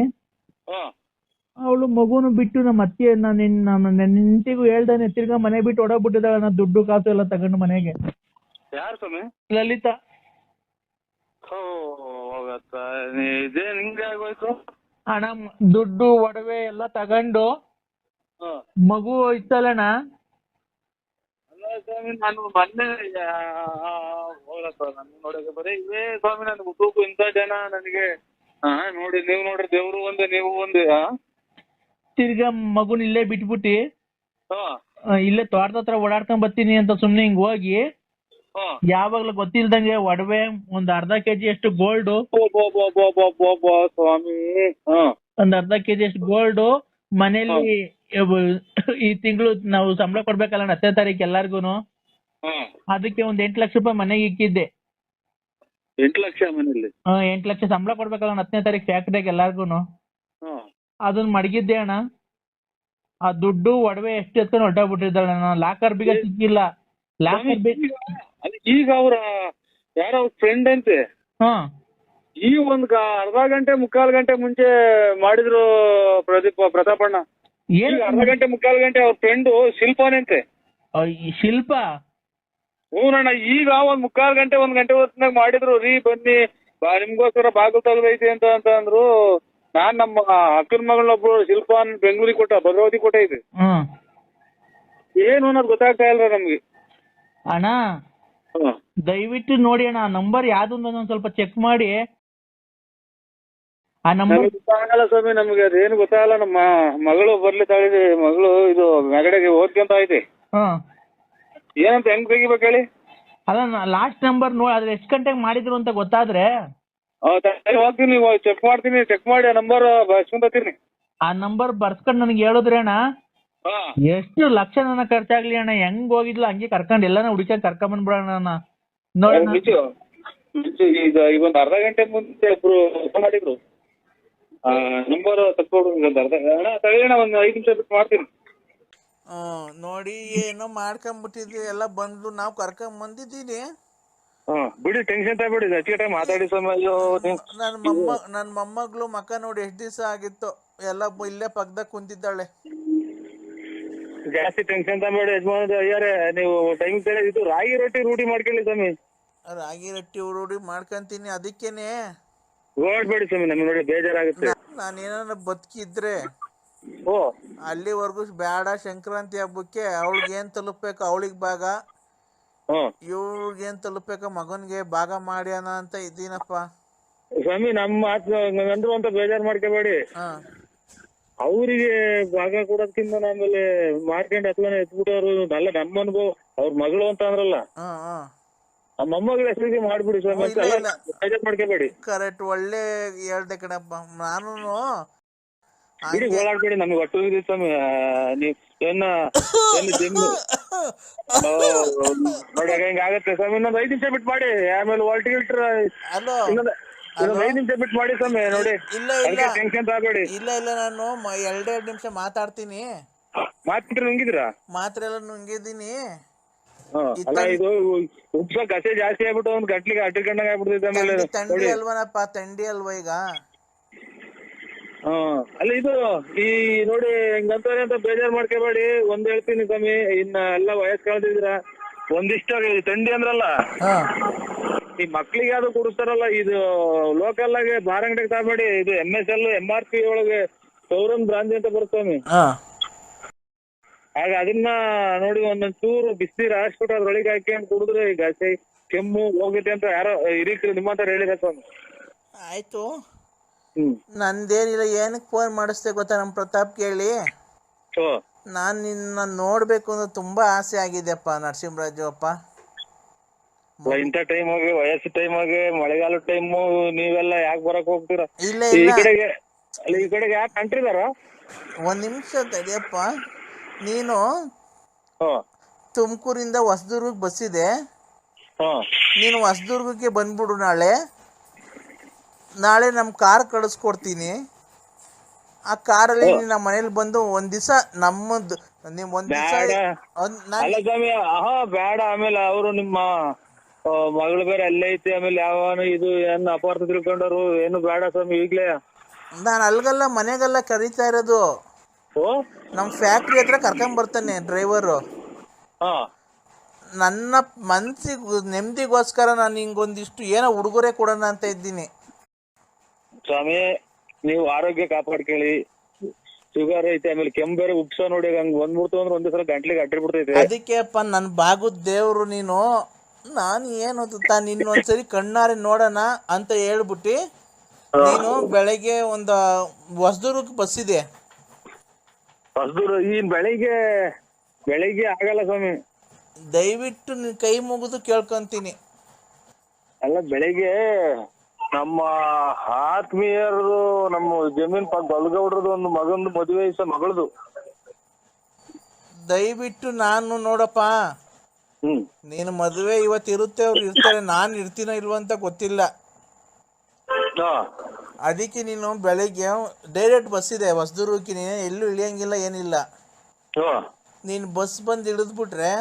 ಅವಳು ಮಗುನು ಬಿಟ್ಟು ನಮ್ಮ ಅತ್ತೆ ನಾನು ನನ್ನ ಹೆಂಡತಿಗೂ ಹೇಳ್ದಾನೆ ತಿರ್ಗಾ ಮನೆ ಬಿಟ್ಟು ಹೊಡೋಗ್ಬಿಟ್ಟಿದ್ದಾಳೆ ನಾ ದುಡ್ಡು ಕಾಸು ಎಲ್ಲ ತಗೊಂಡು ಮನೆಗೆ. ಯಾರು ಸ್ವಾಮಿ? ಲಲಿತಾ. ಓ ಹೋಗತ್ತ ಇದೇ ನಿಂಗೆ ಆಗೋಯ್ತು? ಹಣ ದುಡ್ಡು ಒಡವೆ ಎಲ್ಲ ತಗೊಂಡು ಹಾಂ. ಮಗು ಇತ್ತಲ್ಲಣ್ಣ? ಅಲ್ಲ ಸ್ವಾಮಿ ನಾನು ಮೊನ್ನೆ ನಾನು ನೋಡಕ್ಕೆ ಬರೀ ಇವೇ ಸ್ವಾಮಿ ನಾನು ಹುಟ್ಟುಕು ಇಂಥ ಜನ ನನಗೆ. ಹಾ ನೋಡಿ ನೀವು ನೋಡ್ರಿ ದೇವ್ರು ಒಂದು ನೀವು ಒಂದು ಹಾ ತಿರ್ಗಾ ಮಗುನ್ ಇಲ್ಲೇ ಬಿಟ್ಬಿಟ್ಟು ಇಲ್ಲೇ ತೋಟದ ಹತ್ರ ಓಡಾಡ್ಕೊಂಡ್ ಬರ್ತೀನಿ ಅಂತ ಸುಮ್ನೆ ಹಿಂಗ್ ಹೋಗಿ ಯಾವಾಗ್ಲೂ ಗೊತ್ತಿಲ್ದಂಗೆ ಒಡವೆ ಒಂದ್ ಅರ್ಧ ಕೆಜಿ ಅಷ್ಟು ಗೋಲ್ಡ್ ಸ್ವಾಮಿ. ಒಂದ್ ಅರ್ಧ ಕೆಜಿ ಅಷ್ಟು ಗೋಲ್ಡ್ ಮನೇಲಿ ಈ ತಿಂಗಳು ನಾವು ಸಂಬಳ ಕೊಡ್ಬೇಕಲ್ಲ ಹತ್ತನೇ ತಾರೀಕು ಎಲ್ಲಾರ್ಗುನು ಅದಕ್ಕೆ ಒಂದ್ ಎಂಟ್ ಲಕ್ಷ ರೂಪಾಯಿ ಮನೆಗೆ ಇಕ್ಕಿದ್ದೆ. ಎಂಟು ಲಕ್ಷ ಮನೇಲಿ ಹಾ ಎಂಟ್ ಲಕ್ಷ ಸಂಬಳ ಕೊಡ್ಬೇಕಲ್ಲ ಹತ್ತನೇ ತಾರೀಕು ಫ್ಯಾಕ್ಟ್ರಿಯಾಗ ಎಲ್ಲಾರ್ಗುನು. ಅದನ್ನ ಮಡಗಿದ್ದೆ ಅಣ್ಣ. ಆ ದುಡ್ಡು ಒಡವೆ ಎಷ್ಟು ಎತ್ತನ ಹೊಟ್ಟಾಗ್ಬಿಟ್ಟಿದ್ದಾಳೆ ಅಣ್ಣ. ಲಾಕರ್ ಬೀಗ ಸಿಕ್ಕಿಲ್ಲ. ಲಾಕರ್ ಬೀಗ ಅದು ಈಗ ಅವ್ರ ಯಾರೋ ಫ್ರೆಂಡ್ ಅಂತೆ. ಹಾ. ಈ ಒಂದ್ ಗ- ಅರ್ಧ ಗಂಟೆ ಮುಕ್ಕಾಲ್ ಗಂಟೆ ಮುಂಚೆ ಮಾಡಿದ್ರು ಪ್ರದೀಪ್ ಪ್ರತಾಪಣ್ಣ ಏನ್ ಈಗ ಅರ್ಧ ಗಂಟೆ ಮುಕ್ಕಾಲ್ ಗಂಟೆ ಅವ್ರ ಫ್ರೆಂಡು ಶಿಲ್ಪಾನಂತೆ. ಈ ಶಿಲ್ಪ? ಹ್ಞೂನಣ್ಣ ಈಗ ಒಂದ್ ಮುಕ್ಕಾಲ್ ಗಂಟೆ ಒಂದ್ ಗಂಟೆ ಹೊತ್ತಿನಾಗ ಮಾಡಿದ್ರು ರೀ ಬನ್ನಿ ಬಾ ನಿಮ್ಗೋಸ್ಕರ ಬಾಗಿಲು ತೆಗ್ದೈತಿ ಅಂತ ಅಂತ ಅಂದ್ರು. ನಾನ್ ನಮ್ಮ ಅಕ್ಕನ ಮಗಳನ್ನೊಬ್ರು ಶಿಲ್ಪಾನ್ ಬೆಂಗಳೂರಿಗೆ ಕೊಟ್ಟ ಭದ್ರಾವತಿ ಕೊಟ್ಟ ಹ್ಮ್. ಏನು ಅನ್ನೋದು ಗೊತ್ತಾಗ್ತಾ ಇಲ್ಲ ನಮ್ಗೆ. ಅಣ್ಣ ಹ್ಮ್. ದಯವಿಟ್ಟು ನೋಡಿ ಅಣ್ಣ ನಂಬರ್ ಯಾವ್ದು ಒಂದ್ ಸ್ವಲ್ಪ ಚೆಕ್ ಮಾಡಿ. ಆ ನಂಬರ್ ನಮ್ಗೆ ಗೊತ್ತಾಗಲ್ಲ ಸ್ವಾಮಿ ನಮ್ಗೆ ಅದೇನು ಗೊತ್ತಾಗಲ್ಲ. ನಮ್ಮ ಮಗಳು ಬರ್ಲಿ ತಾಳಿದೆ ಮಗಳು ಇದು ಮೆಗಡೆಗೆ ಓದ್ಕೊಂತ ಐತಿ ಹಾ. ಏನಂತ ಹೆಂಗ್ ತೆಗಿಬೇಕು ಹೇಳಿ? ಅಲ್ಲ ಲಾಸ್ಟ್ ನಂಬರ್ ನೋಡಿ ಅದ್ರ ಎಷ್ಟು ಗಂಟೆಗೆ ಮಾಡಿದ್ರು ಅಂತ ಗೊತ್ತಾದ್ರೆ. ಹೌದಾ ಸರಿ, ಹೋಗ್ತೀನಿ ಚೆಕ್ ಮಾಡ್ತೀನಿ ಚೆಕ್ ಮಾಡಿ ಆ ನಂಬರ್ ಬರ್ಸ್ಕೊಂತೀನಿ ಆ ನಂಬರ್ ಬರ್ಸ್ಕೊಂಡ್ ನನಗೆ ಹೇಳಿದ್ರೆ ಅಣ್ಣ. ಹಾ. ಎಷ್ಟು ಲಕ್ಷ ನನ್ನ ಖರ್ಚಾಗ್ಲಿ ಅಣ್ಣ ಹೆಂಗ್ ಹೋಗಿದ್ಲು ಹಂಗೆ ಕರ್ಕೊಂಡ್ ಎಲ್ಲಾನ ಹುಡುಕ್ಯಾಕ ಕರ್ಕೊಂಡ್ ಬಂದ್ಬಿಡೋಣ ಅಣ್ಣ. ನೋಡಿ ಮಿಂಚು ಮಿಂಚು ಈಗ ಈಗ ಒಂದು ಅರ್ಧ ಗಂಟೆ ಮುಂಚೆ ಒಬ್ರು ಫೋನ್ ಮಾಡಿದ್ರು. ನಂಬರ್ ತಕ್ಕೊಡು ಒಂದು ಅರ್ಧ ಅಣ್ಣ ತಗೊಳ್ಳೋಣ ಒಂದು ಐದು ನಿಮಿಷ ಬಿಟ್ಟು ಮಾಡ್ತೀನಿ. ಹ್ಮ್ ನೋಡಿ ಏನೋ ಮಾಡ್ಕೊಂಬಿಟ್ಟಿದ್ವಿ ಎಲ್ಲ ಬಂದ್ಲು ನಾವು ಕರ್ಕೊಂಡ್ ಬಂದಿದ್ದೀನಿ ಹಾ ಬಿಡಿ ಟೆನ್ಷನ್ ತಗೊಬೇಡಿ ಹೆಚ್ಚಿಗೆ ಮಾತಾಡಿ ಸ್ವಾಮಿ ಅಯ್ಯೋ ನನ್ನ ಮೊಮ್ಮ ನನ್ನ ಮೊಮ್ಮಗಳು ಮಕ್ಕ ನೋಡಿ ಎಷ್ಟು ದಿವಸ ಆಗಿತ್ತು ಎಲ್ಲ ಬ- ಇಲ್ಲೇ ಪಕ್ಕದಾಗ ಕುಂತಿದ್ದಾಳೆ. ಜಾಸ್ತಿ ಟೆನ್ಷನ್ ತಗಬೇಡಿ ಯಜಮಾನ ಅಯ್ಯಾರೆ ನೀವು ಟೈಮ್ ಇದು ರಾಗಿ ರೊಟ್ಟಿ ರೂಢಿ ಮಾಡ್ಕೊಳ್ಳಿ ಸ್ವಾಮಿ. ರಾಗಿ ರೊಟ್ಟಿ ರೂಢಿ ಮಾಡ್ಕೊಂತೀನಿ ಅದಕ್ಕೇನೆ. ಓಡ್ಬೇಡಿ ಸ್ವಾಮಿ ನಮ್ಗೆ ನೋಡಿ ಬೇಜಾರಾಗುತ್ತೆ. ನಾನು ಏನಾರ ಬದುಕಿದ್ರೆ ಓ. ಅಲ್ಲಿವರೆಗೂ ಬೇಡ ಸಂಕ್ರಾಂತಿ ಹಬ್ಬಕ್ಕೆ ಅವಳಿಗೆ ಏನ್ ತಲುಪಬೇಕು ಅವಳಿಗೆ ಭಾಗ. ಏನ್ ತಲುಪ್ಬೇಕು ಮಗನ್ಗೆ ಭಾಗ ಮಾಡ್ಯಾನ ಅಂತ ಇದ್ದೀನಪ್ಪ. ಸ್ವಾಮಿ ನಮ್ಮ ಮಾತು ಅಂದ್ರು ಅಂತ ಬೇಜಾರ್ ಮಾಡ್ಕೋಬೇಡಿ. ಅವರಿಗೆ ಭಾಗ ಕೊಡೋದ್ಕಿಂತ ಆಮೇಲೆ ಮಾರ್ಕೆಂಡ್ ಅಥವಾ ಎತ್ಬಿಟ್ಟವ್ರು ಅಲ್ಲ ನಮ್ಮ ಅನುಭವ. ಅವ್ರ ಮಗಳು ಅಂತ ಅಂದ್ರಲ್ಲ. ಆ ಮೊಮ್ಮಗಳ ಹೆಸರಿಗೆ ಮಾಡ್ಬಿಡಿ ಸ್ವಾಮಿ. ಬೇಜಾರ್ ಮಾಡ್ಕೋಬೇಡಿ. ಕರೆಕ್ಟ್ ಒಳ್ಳೆ ಹೇಳ್ದೆ ಕಣಪ್ಪ. ನಾನು ಬಿಡಿ ಓಡಾಡ್ಬೇಡಿ ನಮಗೆ ಒಟ್ಟು ಇದೆ ಸ್ವಾಮಿ. ನೀವ್ ಏನ ಏನು ಜಿಮ್ ನೋಡಿ ಹಿಂಗ ಆಗತ್ತೆ ಸ್ವಾಮಿ ಇನ್ನೊಂದ್ ಐದ್ ನಿಮಿಷ ಬಿಟ್ ಮಾಡಿ. ಆಮೇಲೆ ವಾಲ್ಟ್ ಗಿಲ್ಟ್ರ ಹಲೋ ಇನ್ನೊಂದ್ ಇನ್ನೊಂದ್ ಐದ್ ನಿಮಿಷ ಬಿಟ್ ಮಾಡಿ ಸ್ವಾಮಿ ನೋಡಿ. ಇಲ್ಲ ಇಲ್ಲ. ಟೆನ್ಷನ್ ತಗಬೇಡಿ ಇಲ್ಲ ಇಲ್ಲ ನಾನು ಮ- ಎರಡೆರಡು ನಿಮಿಷ ಮಾತಾಡ್ತೀನಿ. ಮಾತ್ರ ನುಂಗಿದ್ರಾ? ಮಾತ್ರೆ ಎಲ್ಲ ನುಂಗಿದ್ದೀನಿ. ಹಾ, ಅಲ್ಲ ಇದು ಉಪ್ಸ ಕಸೆ ಜಾಸ್ತಿ ಆಗ್ಬಿಟ್ಟು ಒಂದ್ ಗಂಟ್ಲಿಗೆ ಅಟ್ಟಿಕೊಂಡಂಗ ಆಗ್ಬಿಡ್ತೈತೆ ಆಮೇಲೆ ನೋಡಿ. ಅಲ್ವನಪ್ಪ ಥಂಡಿ ಅಲ್ವಾ ಈಗ? ಹಾ ಅಲ್ಲ ಇದು ಈ ನೋಡಿ ಹೆಂಗಂತಾರೆ ಅಂತ ಬೇಜಾರ್ ಮಾಡ್ಕೋಬೇಡಿ. ಒಂದ್ ಹೇಳ್ತೀನಿ ಸ್ವಾಮಿ ಇನ್ನ ಎಲ್ಲ ವಯಸ್ಸು ಕಳೆದಿದ್ರ ಒಂದಿಷ್ಟ ತಂಡಿ ಅಂದ್ರಲ್ಲ ಹಾ. ಈ ಮಕ್ಳಿಗೆ ಯಾವ್ದು ಕುಡಿಸ್ತಾರಲ್ಲ ಇದು ಲೋಕಲ್ ಆಗಿ ಬಾರಂಗಡಿಗೆ ತಗಬೇಡಿ. ಇದು M S L M R P ಒಳಗೆ ಸೌರನ್ ಬ್ರಾಂಚ್ ಅಂತ ಹಾ. ಆಗ ಅದನ್ನ ನೋಡಿ ಒಂದೊಂದ್ ಚೂರು ಅದ್ರ ಹಾಕ್ಸ್ಬಿಟ್ಟು ಅದ್ರೊಳಗೆ ಅಂತ ಕುಡಿದ್ರೆ ಈಗ ಸೈ- ಕೆಮ್ಮು ಹೋಗುತ್ತೆ ಅಂತ ಯಾರೋ ಹಿರೀಕರು ನಿಮ್ಮಂತ ಹೇಳಿದ ಸ್ವಾಮಿ. ಆಯ್ತು. ನಂದೇನಿಲ್ಲ ಏನಕ್ಕೆ ಫೋನ್ ಮಾಡಿಸ್ದೆ ಗೊತ್ತಾ ನಮ್ಮ ಪ್ರತಾಪ್ ಕೇಳಿ? ನಾನ್ ನಾನು ನಿನ್ನ ನೋಡ್ಬೇಕು ಅನ್ನೋ ತುಂಬಾ ಆಸೆ ಆಗಿದೆಪ್ಪ ನರಸಿಂಹರಾಜು ಅಪ್ಪ. ಇಂಥ ಟೈಮ್ ಆಗಿ ವಯಸ್ಸು ಟೈಮ್ ಆಗಿ ಮಳೆಗಾಲ ಟೈಮ್ ನೀವೆಲ್ಲ ಯಾಕೆ ಬರಕ್ ಹೋಗ್ತೀರಾ? ಇಲ್ಲ ಈ ಕಡೆಗೆ ಅಲ್ಲ ಈ ಕಡೆಗೆ ಯಾಕೆ ಕಂಟ್ರಿದಾರ ಒಂದ್ ನಿಮಿಷ ತಡಿಯಪ್ಪ ನೀನು ತುಮಕೂರಿಂದ ಹೊಸದುರ್ಗಕ್ಕೆ ಬಸ್ ಇದೆ ನೀನು ಹೊಸದುರ್ಗಕ್ಕೆ ಬಂದ್ಬಿಡು ನಾಳೆ. ನಾಳೆ ನಮ್ಮ ಕಾರ್ ಕಳಿಸ್ಕೊಡ್ತೀನಿ. ಆ ಕಾರಲ್ಲಿ ನೀನು ನಮ್ಮ ಮನೇಲಿ ಬಂದು ಒಂದ್ ದಿವಸ ನಮ್ಮದು ನಿಮ್ ಒಂದ್ ದಿವಸ ಬೇಡ. ಅಲ್ಲ ಸ್ವಾಮಿ ಆಹಾ ಬೇಡ ಆಮೇಲೆ ಅವರು ನಿಮ್ಮ ಆ, ಮಗಳು ಬೇರೆ ಅಲ್ಲೇ ಐತಿ. ಆಮೇಲೆ ಯಾವನು ಇದು ಏನ್ ಅಪಾರ್ಥ ತಿಳ್ಕೊಂಡವ್ರು? ಏನು ಬೇಡ ಸ್ವಾಮಿ ಈಗ್ಲೇ. ನಾನು ಅಲ್ಗಲ್ಲ ಮನೆಗೆಲ್ಲ ಕರೀತಾ ಇರೋದು. ಓ. ನಮ್ಮ ಫ್ಯಾಕ್ಟ್ರಿ ಹತ್ರ ಕರ್ಕೊಂಡ್ ಬರ್ತಾನೆ ಡ್ರೈವರ್ ಹಾ. ನನ್ನ ಮನ್ಸಿಗೆ ನೆಮ್ಮದಿಗೋಸ್ಕರ ನಾನು ಹಿಂಗೊಂದಿಷ್ಟು ಏನೋ ಉಡುಗೊರೆ ಕೊಡೋಣ ಅಂತ ಇದ್ದೀನಿ. ಸ್ವಾಮಿ ನೀವು ಆರೋಗ್ಯ ಕಾಪಾಡ್ಕೊಳ್ಳಿ. ಶುಗರ್ ಐತೆ ಆಮೇಲೆ ಕೆಮ್ಮು ಬೇರೆ ಉಪ್ಸ ನೋಡಿ ಹಂಗ್ ಬಂದ್ಬಿಡ್ತು ಅಂದ್ರೆ ಒಂದೇ ಸಲ ಗಂಟ್ಲಿಗೆ ಅಡ್ಡಿ ಬಿಡ್ತೈತೆ. ಅದಕ್ಕೆ ನನ್ ಬಾಗುದ್ ದೇವ್ರು ನೀನು ನಾನು ಏನು ಗೊತ್ತಾ ನಿನ್ನ ಒಂದ್ಸರಿ ಕಣ್ಣಾರೆ ನೋಡೋಣ ಅಂತ ಹೇಳ್ಬಿಟ್ಟು ನೀನು ಬೆಳಗ್ಗೆ ಒಂದು ಹೊಸದುರ್ಗಕ್ಕೆ ಬಸ್ ಇದೆ. ಹೊಸದೂರು ಈ ಬೆಳಿಗ್ಗೆ ಬೆಳಿಗ್ಗೆ ಆಗಲ್ಲ ಸ್ವಾಮಿ. ದಯವಿಟ್ಟು ನಿನ್ ಕೈ ಮುಗಿದು ಕೇಳ್ಕೊಂತೀನಿ. ಅಲ್ಲ ಬೆಳಿಗ್ಗೆ ನಮ್ಮ ಆತ್ಮೀಯರದು ನಮ್ಮ ಜಮೀನ್ ಪಕ್ಕ ಬಲ್ಗೌಡ್ರದ್ದು ಒಂದು ಮಗಂದು ಮದುವೆ ಐತೆ ಮಗಳದು. ದಯವಿಟ್ಟು ನಾನು ನೋಡಪ್ಪ. ಹ್ಮ್. ನೀನು ಮದುವೆ ಇವತ್ತು ಇರುತ್ತೆ ಅವ್ರು ಇರ್ತಾರೆ ನಾನು ಇರ್ತೀನೋ ಇಲ್ವೋ ಅಂತ ಗೊತ್ತಿಲ್ಲ. ಹಾ. ಅದಕ್ಕೆ ನೀನು ಬೆಳಿಗ್ಗೆ ಡೈರೆಕ್ಟ್ ಬಸ್ ಇದೆ ಹೊಸದುರ್ಗಕ್ಕೆ ನೀನು ಎಲ್ಲೂ ಇಳಿಯಂಗಿಲ್ಲ ಏನಿಲ್ಲ. ಹಾ. ನೀನು ಬಸ್ ಬಂದು ಇಳಿದ್ಬಿಟ್ರೆ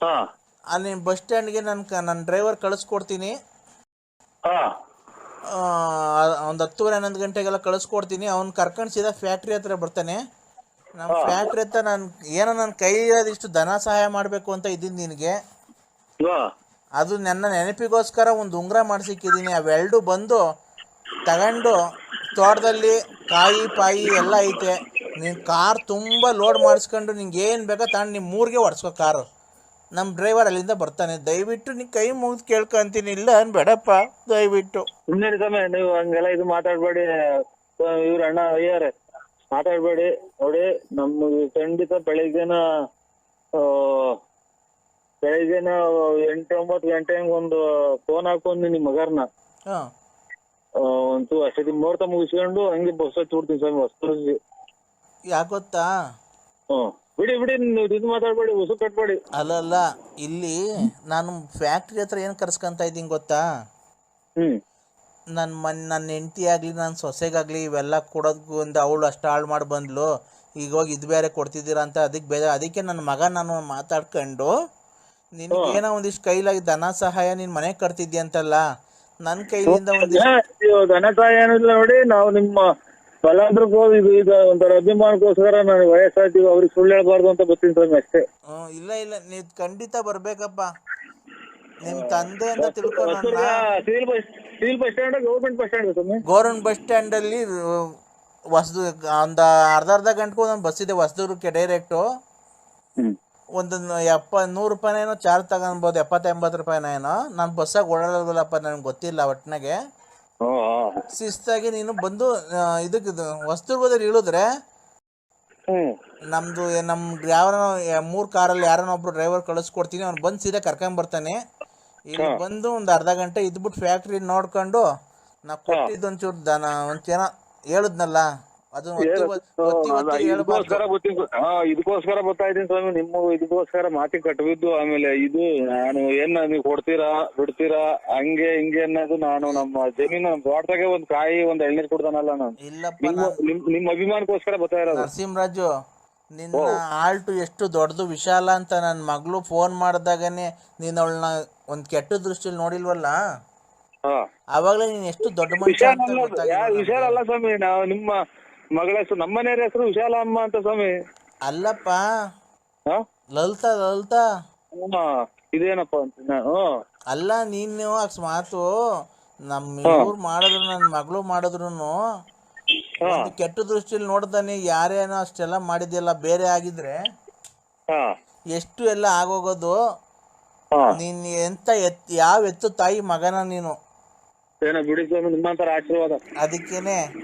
ಹಾ. ಅಲ್ಲಿ ನೀನು ಬಸ್ ಸ್ಟ್ಯಾಂಡ್ಗೆ ನನ್ನ ನನ್ನ ಡ್ರೈವರ್ ಕಳಿಸ್ಕೊಡ್ತೀನಿ. ಹಾ. ಒಂದು ಹತ್ತುವರೆ ಹನ್ನೊಂದು ಗಂಟೆಗೆಲ್ಲ ಕಳಿಸ್ಕೊಡ್ತೀನಿ. ಅವ್ನು ಕರ್ಕೊಂಡು ಸೀದಾ ಫ್ಯಾಕ್ಟ್ರಿ ಹತ್ರ ಬರ್ತಾನೆ. ನಮ್ಮ ಫ್ಯಾಕ್ಟ್ರಿ ಹತ್ರ ನಾನು ಏನೋ ನನ್ನ ಕೈ ಇಷ್ಟು ಧನ ಸಹಾಯ ಮಾಡಬೇಕು ಅಂತ ಇದ್ದೀನಿ ನಿನಗೆ. ಅದು ನನ್ನ ನೆನಪಿಗೋಸ್ಕರ ಒಂದು ಉಂಗುರ ಮಾಡಿಸಿಕ್ಕಿದ್ದೀನಿ. ಅವೆರಡು ಬಂದು ತಗೊಂಡು ತೋಟದಲ್ಲಿ ಕಾಯಿ ಪಾಯಿ ಎಲ್ಲ ಐತೆ. ನೀನು ಕಾರ್ ತುಂಬ ಲೋಡ್ ಮಾಡಿಸ್ಕೊಂಡು ನಿಂಗೆ ಏನು ಬೇಕೋ ತಗೊಂಡು ನಿಮ್ಮ ಮೂರಿಗೆ ಹೊಡ್ಸ್ಕೊ ಕಾರು. ನಮ್ಮ ಡ್ರೈವರ್ ಅಲ್ಲಿಂದ ಬರ್ತಾನೆ ದಯವಿಟ್ಟು ನೀ ಕೈ ಮುಗಿದು ಕೇಳ್ಕೊಂತೀನಿ ಇಲ್ಲ ಬೇಡಪ್ಪ ದಯವಿಟ್ಟು. ಸುಮ್ಮನೆ ಸಮಯ ನೀವು ಹಂಗೆಲ್ಲ ಇದು ಮಾತಾಡ್ಬೇಡಿ ಇವ್ರ ಅಣ್ಣ ಅಯ್ಯಾರೆ ಮಾತಾಡ್ಬೇಡಿ ನೋಡಿ ನಮ್ಮ ಖಂಡಿತ ಬೆಳಿಗ್ಗೆನ ಆ, ಬೆಳಿಗ್ಗೆನ ಎಂಟು ಒಂಬತ್ತು ಗಂಟೆ ಹಂಗ್ ಒಂದು ಫೋನ್ ಹಾಕೊಂಡು ನಿಮ್ಮ ಮಗರ್ನ. ಹಾಂ. ಒಂದು ಅಷ್ಟೊತ್ತಿ ಮುಹೂರ್ತ ಮುಗಿಸ್ಕೊಂಡು ಹಂಗೆ ಬಸ್ ಹಚ್ಚಿ ಬಿಡ್ತೀನಿ ಸ್ವಾಮಿ ಹೊಸ ಯಾಕೊತ್ತಾ ಹ್ಮ್. ಬಿಡಿ ಬಿಡಿ ನೀವು ಇದು ಮಾತಾಡ್ಬೇಡಿ ಉಸು ಕಟ್ಬೇಡಿ. ಅಲ್ಲಲ್ಲ ಇಲ್ಲಿ ನಾನು ಫ್ಯಾಕ್ಟ್ರಿ ಹತ್ರ ಏನು ಕರ್ಸ್ಕೊಂತ ಇದ್ದೀನಿ ಗೊತ್ತಾ? ಹ್ಮ್. ನನ್ನ ಮನ್ ನನ್ನ ಹೆಂಡತಿ ಆಗಲಿ ನನ್ನ ಸೊಸೆಗಾಗಲಿ ಇವೆಲ್ಲ ಕೊಡೋದಕ್ಕೂ ಒಂದು ಅವಳು ಅಷ್ಟು ಹಾಳು ಮಾಡಿ ಬಂದ್ಲು. ಈಗ ಹೋಗಿ ಇದು ಬೇರೆ ಕೊಡ್ತಿದ್ದೀರಾ ಅಂತ ಅದಕ್ಕೆ ಬೇರೆ ಅದಕ್ಕೆ ನನ್ನ ಮಗ ನಾನು ಮಾತಾಡ್ಕೊಂಡು ನಿನಗೇನೋ ಒಂದಿಷ್ಟು ಕೈಲಾಗಿ ಧನ ಸಹಾಯ ನಿನ್ ಮನೆ ಕಟ್ತಿದ್ಯಂತಲ್ಲ ನನ್ನ ಕೈಲಿಂದ ಒಂದಿಷ್ಟು ಧನ ಸಹಾಯ ಏನಿಲ್ಲ ನೋಡಿ ನಾವು ನಿಮ್ಮ ಬಲಾಂಧ್ರಕ್ಕೆ ಹೋಗಿ ಇದು ಈಗ ಒಂಥರ ಅಭಿಮಾನಕ್ಕೋಸ್ಕರ ನಾನು ವಯಸ್ಸಾಯ್ತೀವಿ ಅವ್ರಿಗೆ ಸುಳ್ಳು ಹೇಳ್ಬಾರ್ದು ಅಂತ ಗೊತ್ತಿಲ್ಲ ಸ್ವಾಮಿ ಅಷ್ಟೇ. ಹ್ಮ್, ಇಲ್ಲ ಇಲ್ಲ. ನೀ ಖಂಡಿತ ಬರಬೇಕಪ್ಪ. ನಿಮ್ ತಂದೆ ಅಂತ ತಿಳ್ಕೊಂಡ civil bus civil bus stand government bus stand ಸ್ವಾಮಿ ಗೌರ್ಮೆಂಟ್ ಬಸ್ ಸ್ಟ್ಯಾಂಡಲ್ಲಿ ಹೊಸದು ಒಂದು ಅರ್ಧ ಅರ್ಧ ಗಂಟೆಗೂ ಒಂದೊಂದು ಬಸ್ ಇದೆ ಹೊಸದೂರಕ್ಕೆ ಡೈರೆಕ್ಟು ಹ್ಮ್. ಒಂದು ಎಪ್ಪ ನೂರು ರೂಪಾಯಿನೇನೋ ಚಾರ್ಜ್ ತಗೊಬೋದು ಎಪ್ಪತ್ತೆಂಬತ್ತು ರೂಪಾಯಿನೇನೋ ನಾನು ಬಸ್ಸಾಗ ಓಡಾಡೋದಿಲ್ಲಪ್ಪ ನನಗೆ ಗೊತ್ತಿಲ್ಲ ಒಟ್ಟಿನಾಗೆ ಶಿಸ್ತಾಗಿ ನೀನು ಬಂದು ಇದಕ್ಕೆ ಇದು ಹೊಸದುರ್ಗದಲ್ಲಿ ಇಳಿದ್ರೆ ಹ್ಮ್. ನಮ್ದು ನಮ್ಮ ಯಾವನೋ ಮೂರು ಕಾರಲ್ಲಿ ಯಾರನ್ನ ಒಬ್ರು ಡ್ರೈವರ್ ಕಳಿಸ್ಕೊಡ್ತೀನಿ ಅವ್ನು ಬಂದು ಸೀದಾ ಕರ್ಕೊಂಡ್ ಬರ್ತಾನೆ. ಇಲ್ಲಿ ಬಂದು ಒಂದು ಅರ್ಧ ಗಂಟೆ ಇದ್ಬಿಟ್ಟು ಫ್ಯಾಕ್ಟ್ರಿ ನೋಡ್ಕೊಂಡು ನಾ ಕೊಟ್ಟಿದ್ದು ಒಂಚೂರು ದನ ಜನ ಹೇಳಿದ್ನಲ್ಲ ಇದಕ್ಕೋಸ್ಕರ ಗೊತ್ತಿದ್ದು ಹಾ ಇದಕ್ಕೋಸ್ಕರ ಬರ್ತಾ ಇದ್ದೀನಿ ಸ್ವಾಮಿ. ನಿಮ್ಮ ಇದಕ್ಕೋಸ್ಕರ ಮಾತಿ ಕಟ್ಟಬಿದ್ದು ಆಮೇಲೆ ಇದು ನಾನು ಏನ್ ನೀವು ಕೊಡ್ತೀರಾ ಬಿಡ್ತೀರಾ ಹಂಗೆ ಹಿಂಗೆ ಅನ್ನೋದು ನಾನು ನಮ್ಮ ಜಮೀನು ತೋಟದಾಗೆ ಒಂದ್ ಕಾಯಿ ಒಂದ್ ಎಳ್ನೀರ್ ಕೊಡ್ತಾನಲ್ಲ ನಾನು. ನಿಮ್ಮ ಅಭಿಮಾನಕ್ಕೋಸ್ಕರ ಬರ್ತಾ ಇರೋದು. ನರಸಿಂಹರಾಜು ನಿನ್ನ ಆಲ್ಟು ಎಷ್ಟು ದೊಡ್ಡದು ವಿಶಾಲ ಅಂತ ನನ್ನ ಮಗಳು ಫೋನ್ ಮಾಡಿದಾಗನೆ ನೀನು ಅವಳನ್ನ ಒಂದ್ ಕೆಟ್ಟ ದೃಷ್ಟಿಯಲ್ಲಿ ನೋಡಿಲ್ವಲ್ಲ? ಅವಾಗಲೇ ನೀನ್ ಎಷ್ಟು ದೊಡ್ಡ ಮನುಷ್ಯ ವಿಶಾಲ ಅಲ್ಲ ಸ್ವಾಮಿ. ನಾವು ನಿಮ್ಮ ಮಗಳ ಹೆಸರು ನಮ್ಮ ಮನೆಯವ್ರ ಹೆಸರು ವಿಶಾಲ ಅಮ್ಮ ಅಂತ ಸ್ವಾಮಿ. ಅಲ್ಲಪ್ಪ. ಹ? ಲಲಿತಾ ಲಲಿತಾ. ಹಾ ಇದೇನಪ್ಪ ಅಂತ ಅಲ್ಲ ನೀನು ಅಕಸ್ಮಾತು ನಮ್ಮ ಇವ್ರು ಮಾಡಿದ್ರು ನನ್ನ ಮಗಳು ಮಾಡಿದ್ರು ಕೆಟ್ಟ ದೃಷ್ಟಿಯಲ್ಲಿ ನೋಡ್ತಾನೆ ಯಾರೇನೋ ಅಷ್ಟೆಲ್ಲ ಮಾಡಿದ್ಯಲ್ಲ ಬೇರೆ ಆಗಿದ್ರೆ. ಹಾ. ಎಷ್ಟು ಎಲ್ಲ ಆಗೋಗೋದು. ಹಾ. ನೀನ್ ಎಂತ ಎತ್ ಯಾವ ಎತ್ತು ತಾಯಿ ಮಗನ ನೀನು. ಏನೋ ಬಿಡಿ ಸ್ವಾಮಿ ನಿಮ್ಮಂತರ ಆಶೀರ್ವಾದ. ಅದಕ್ಕೇನೆ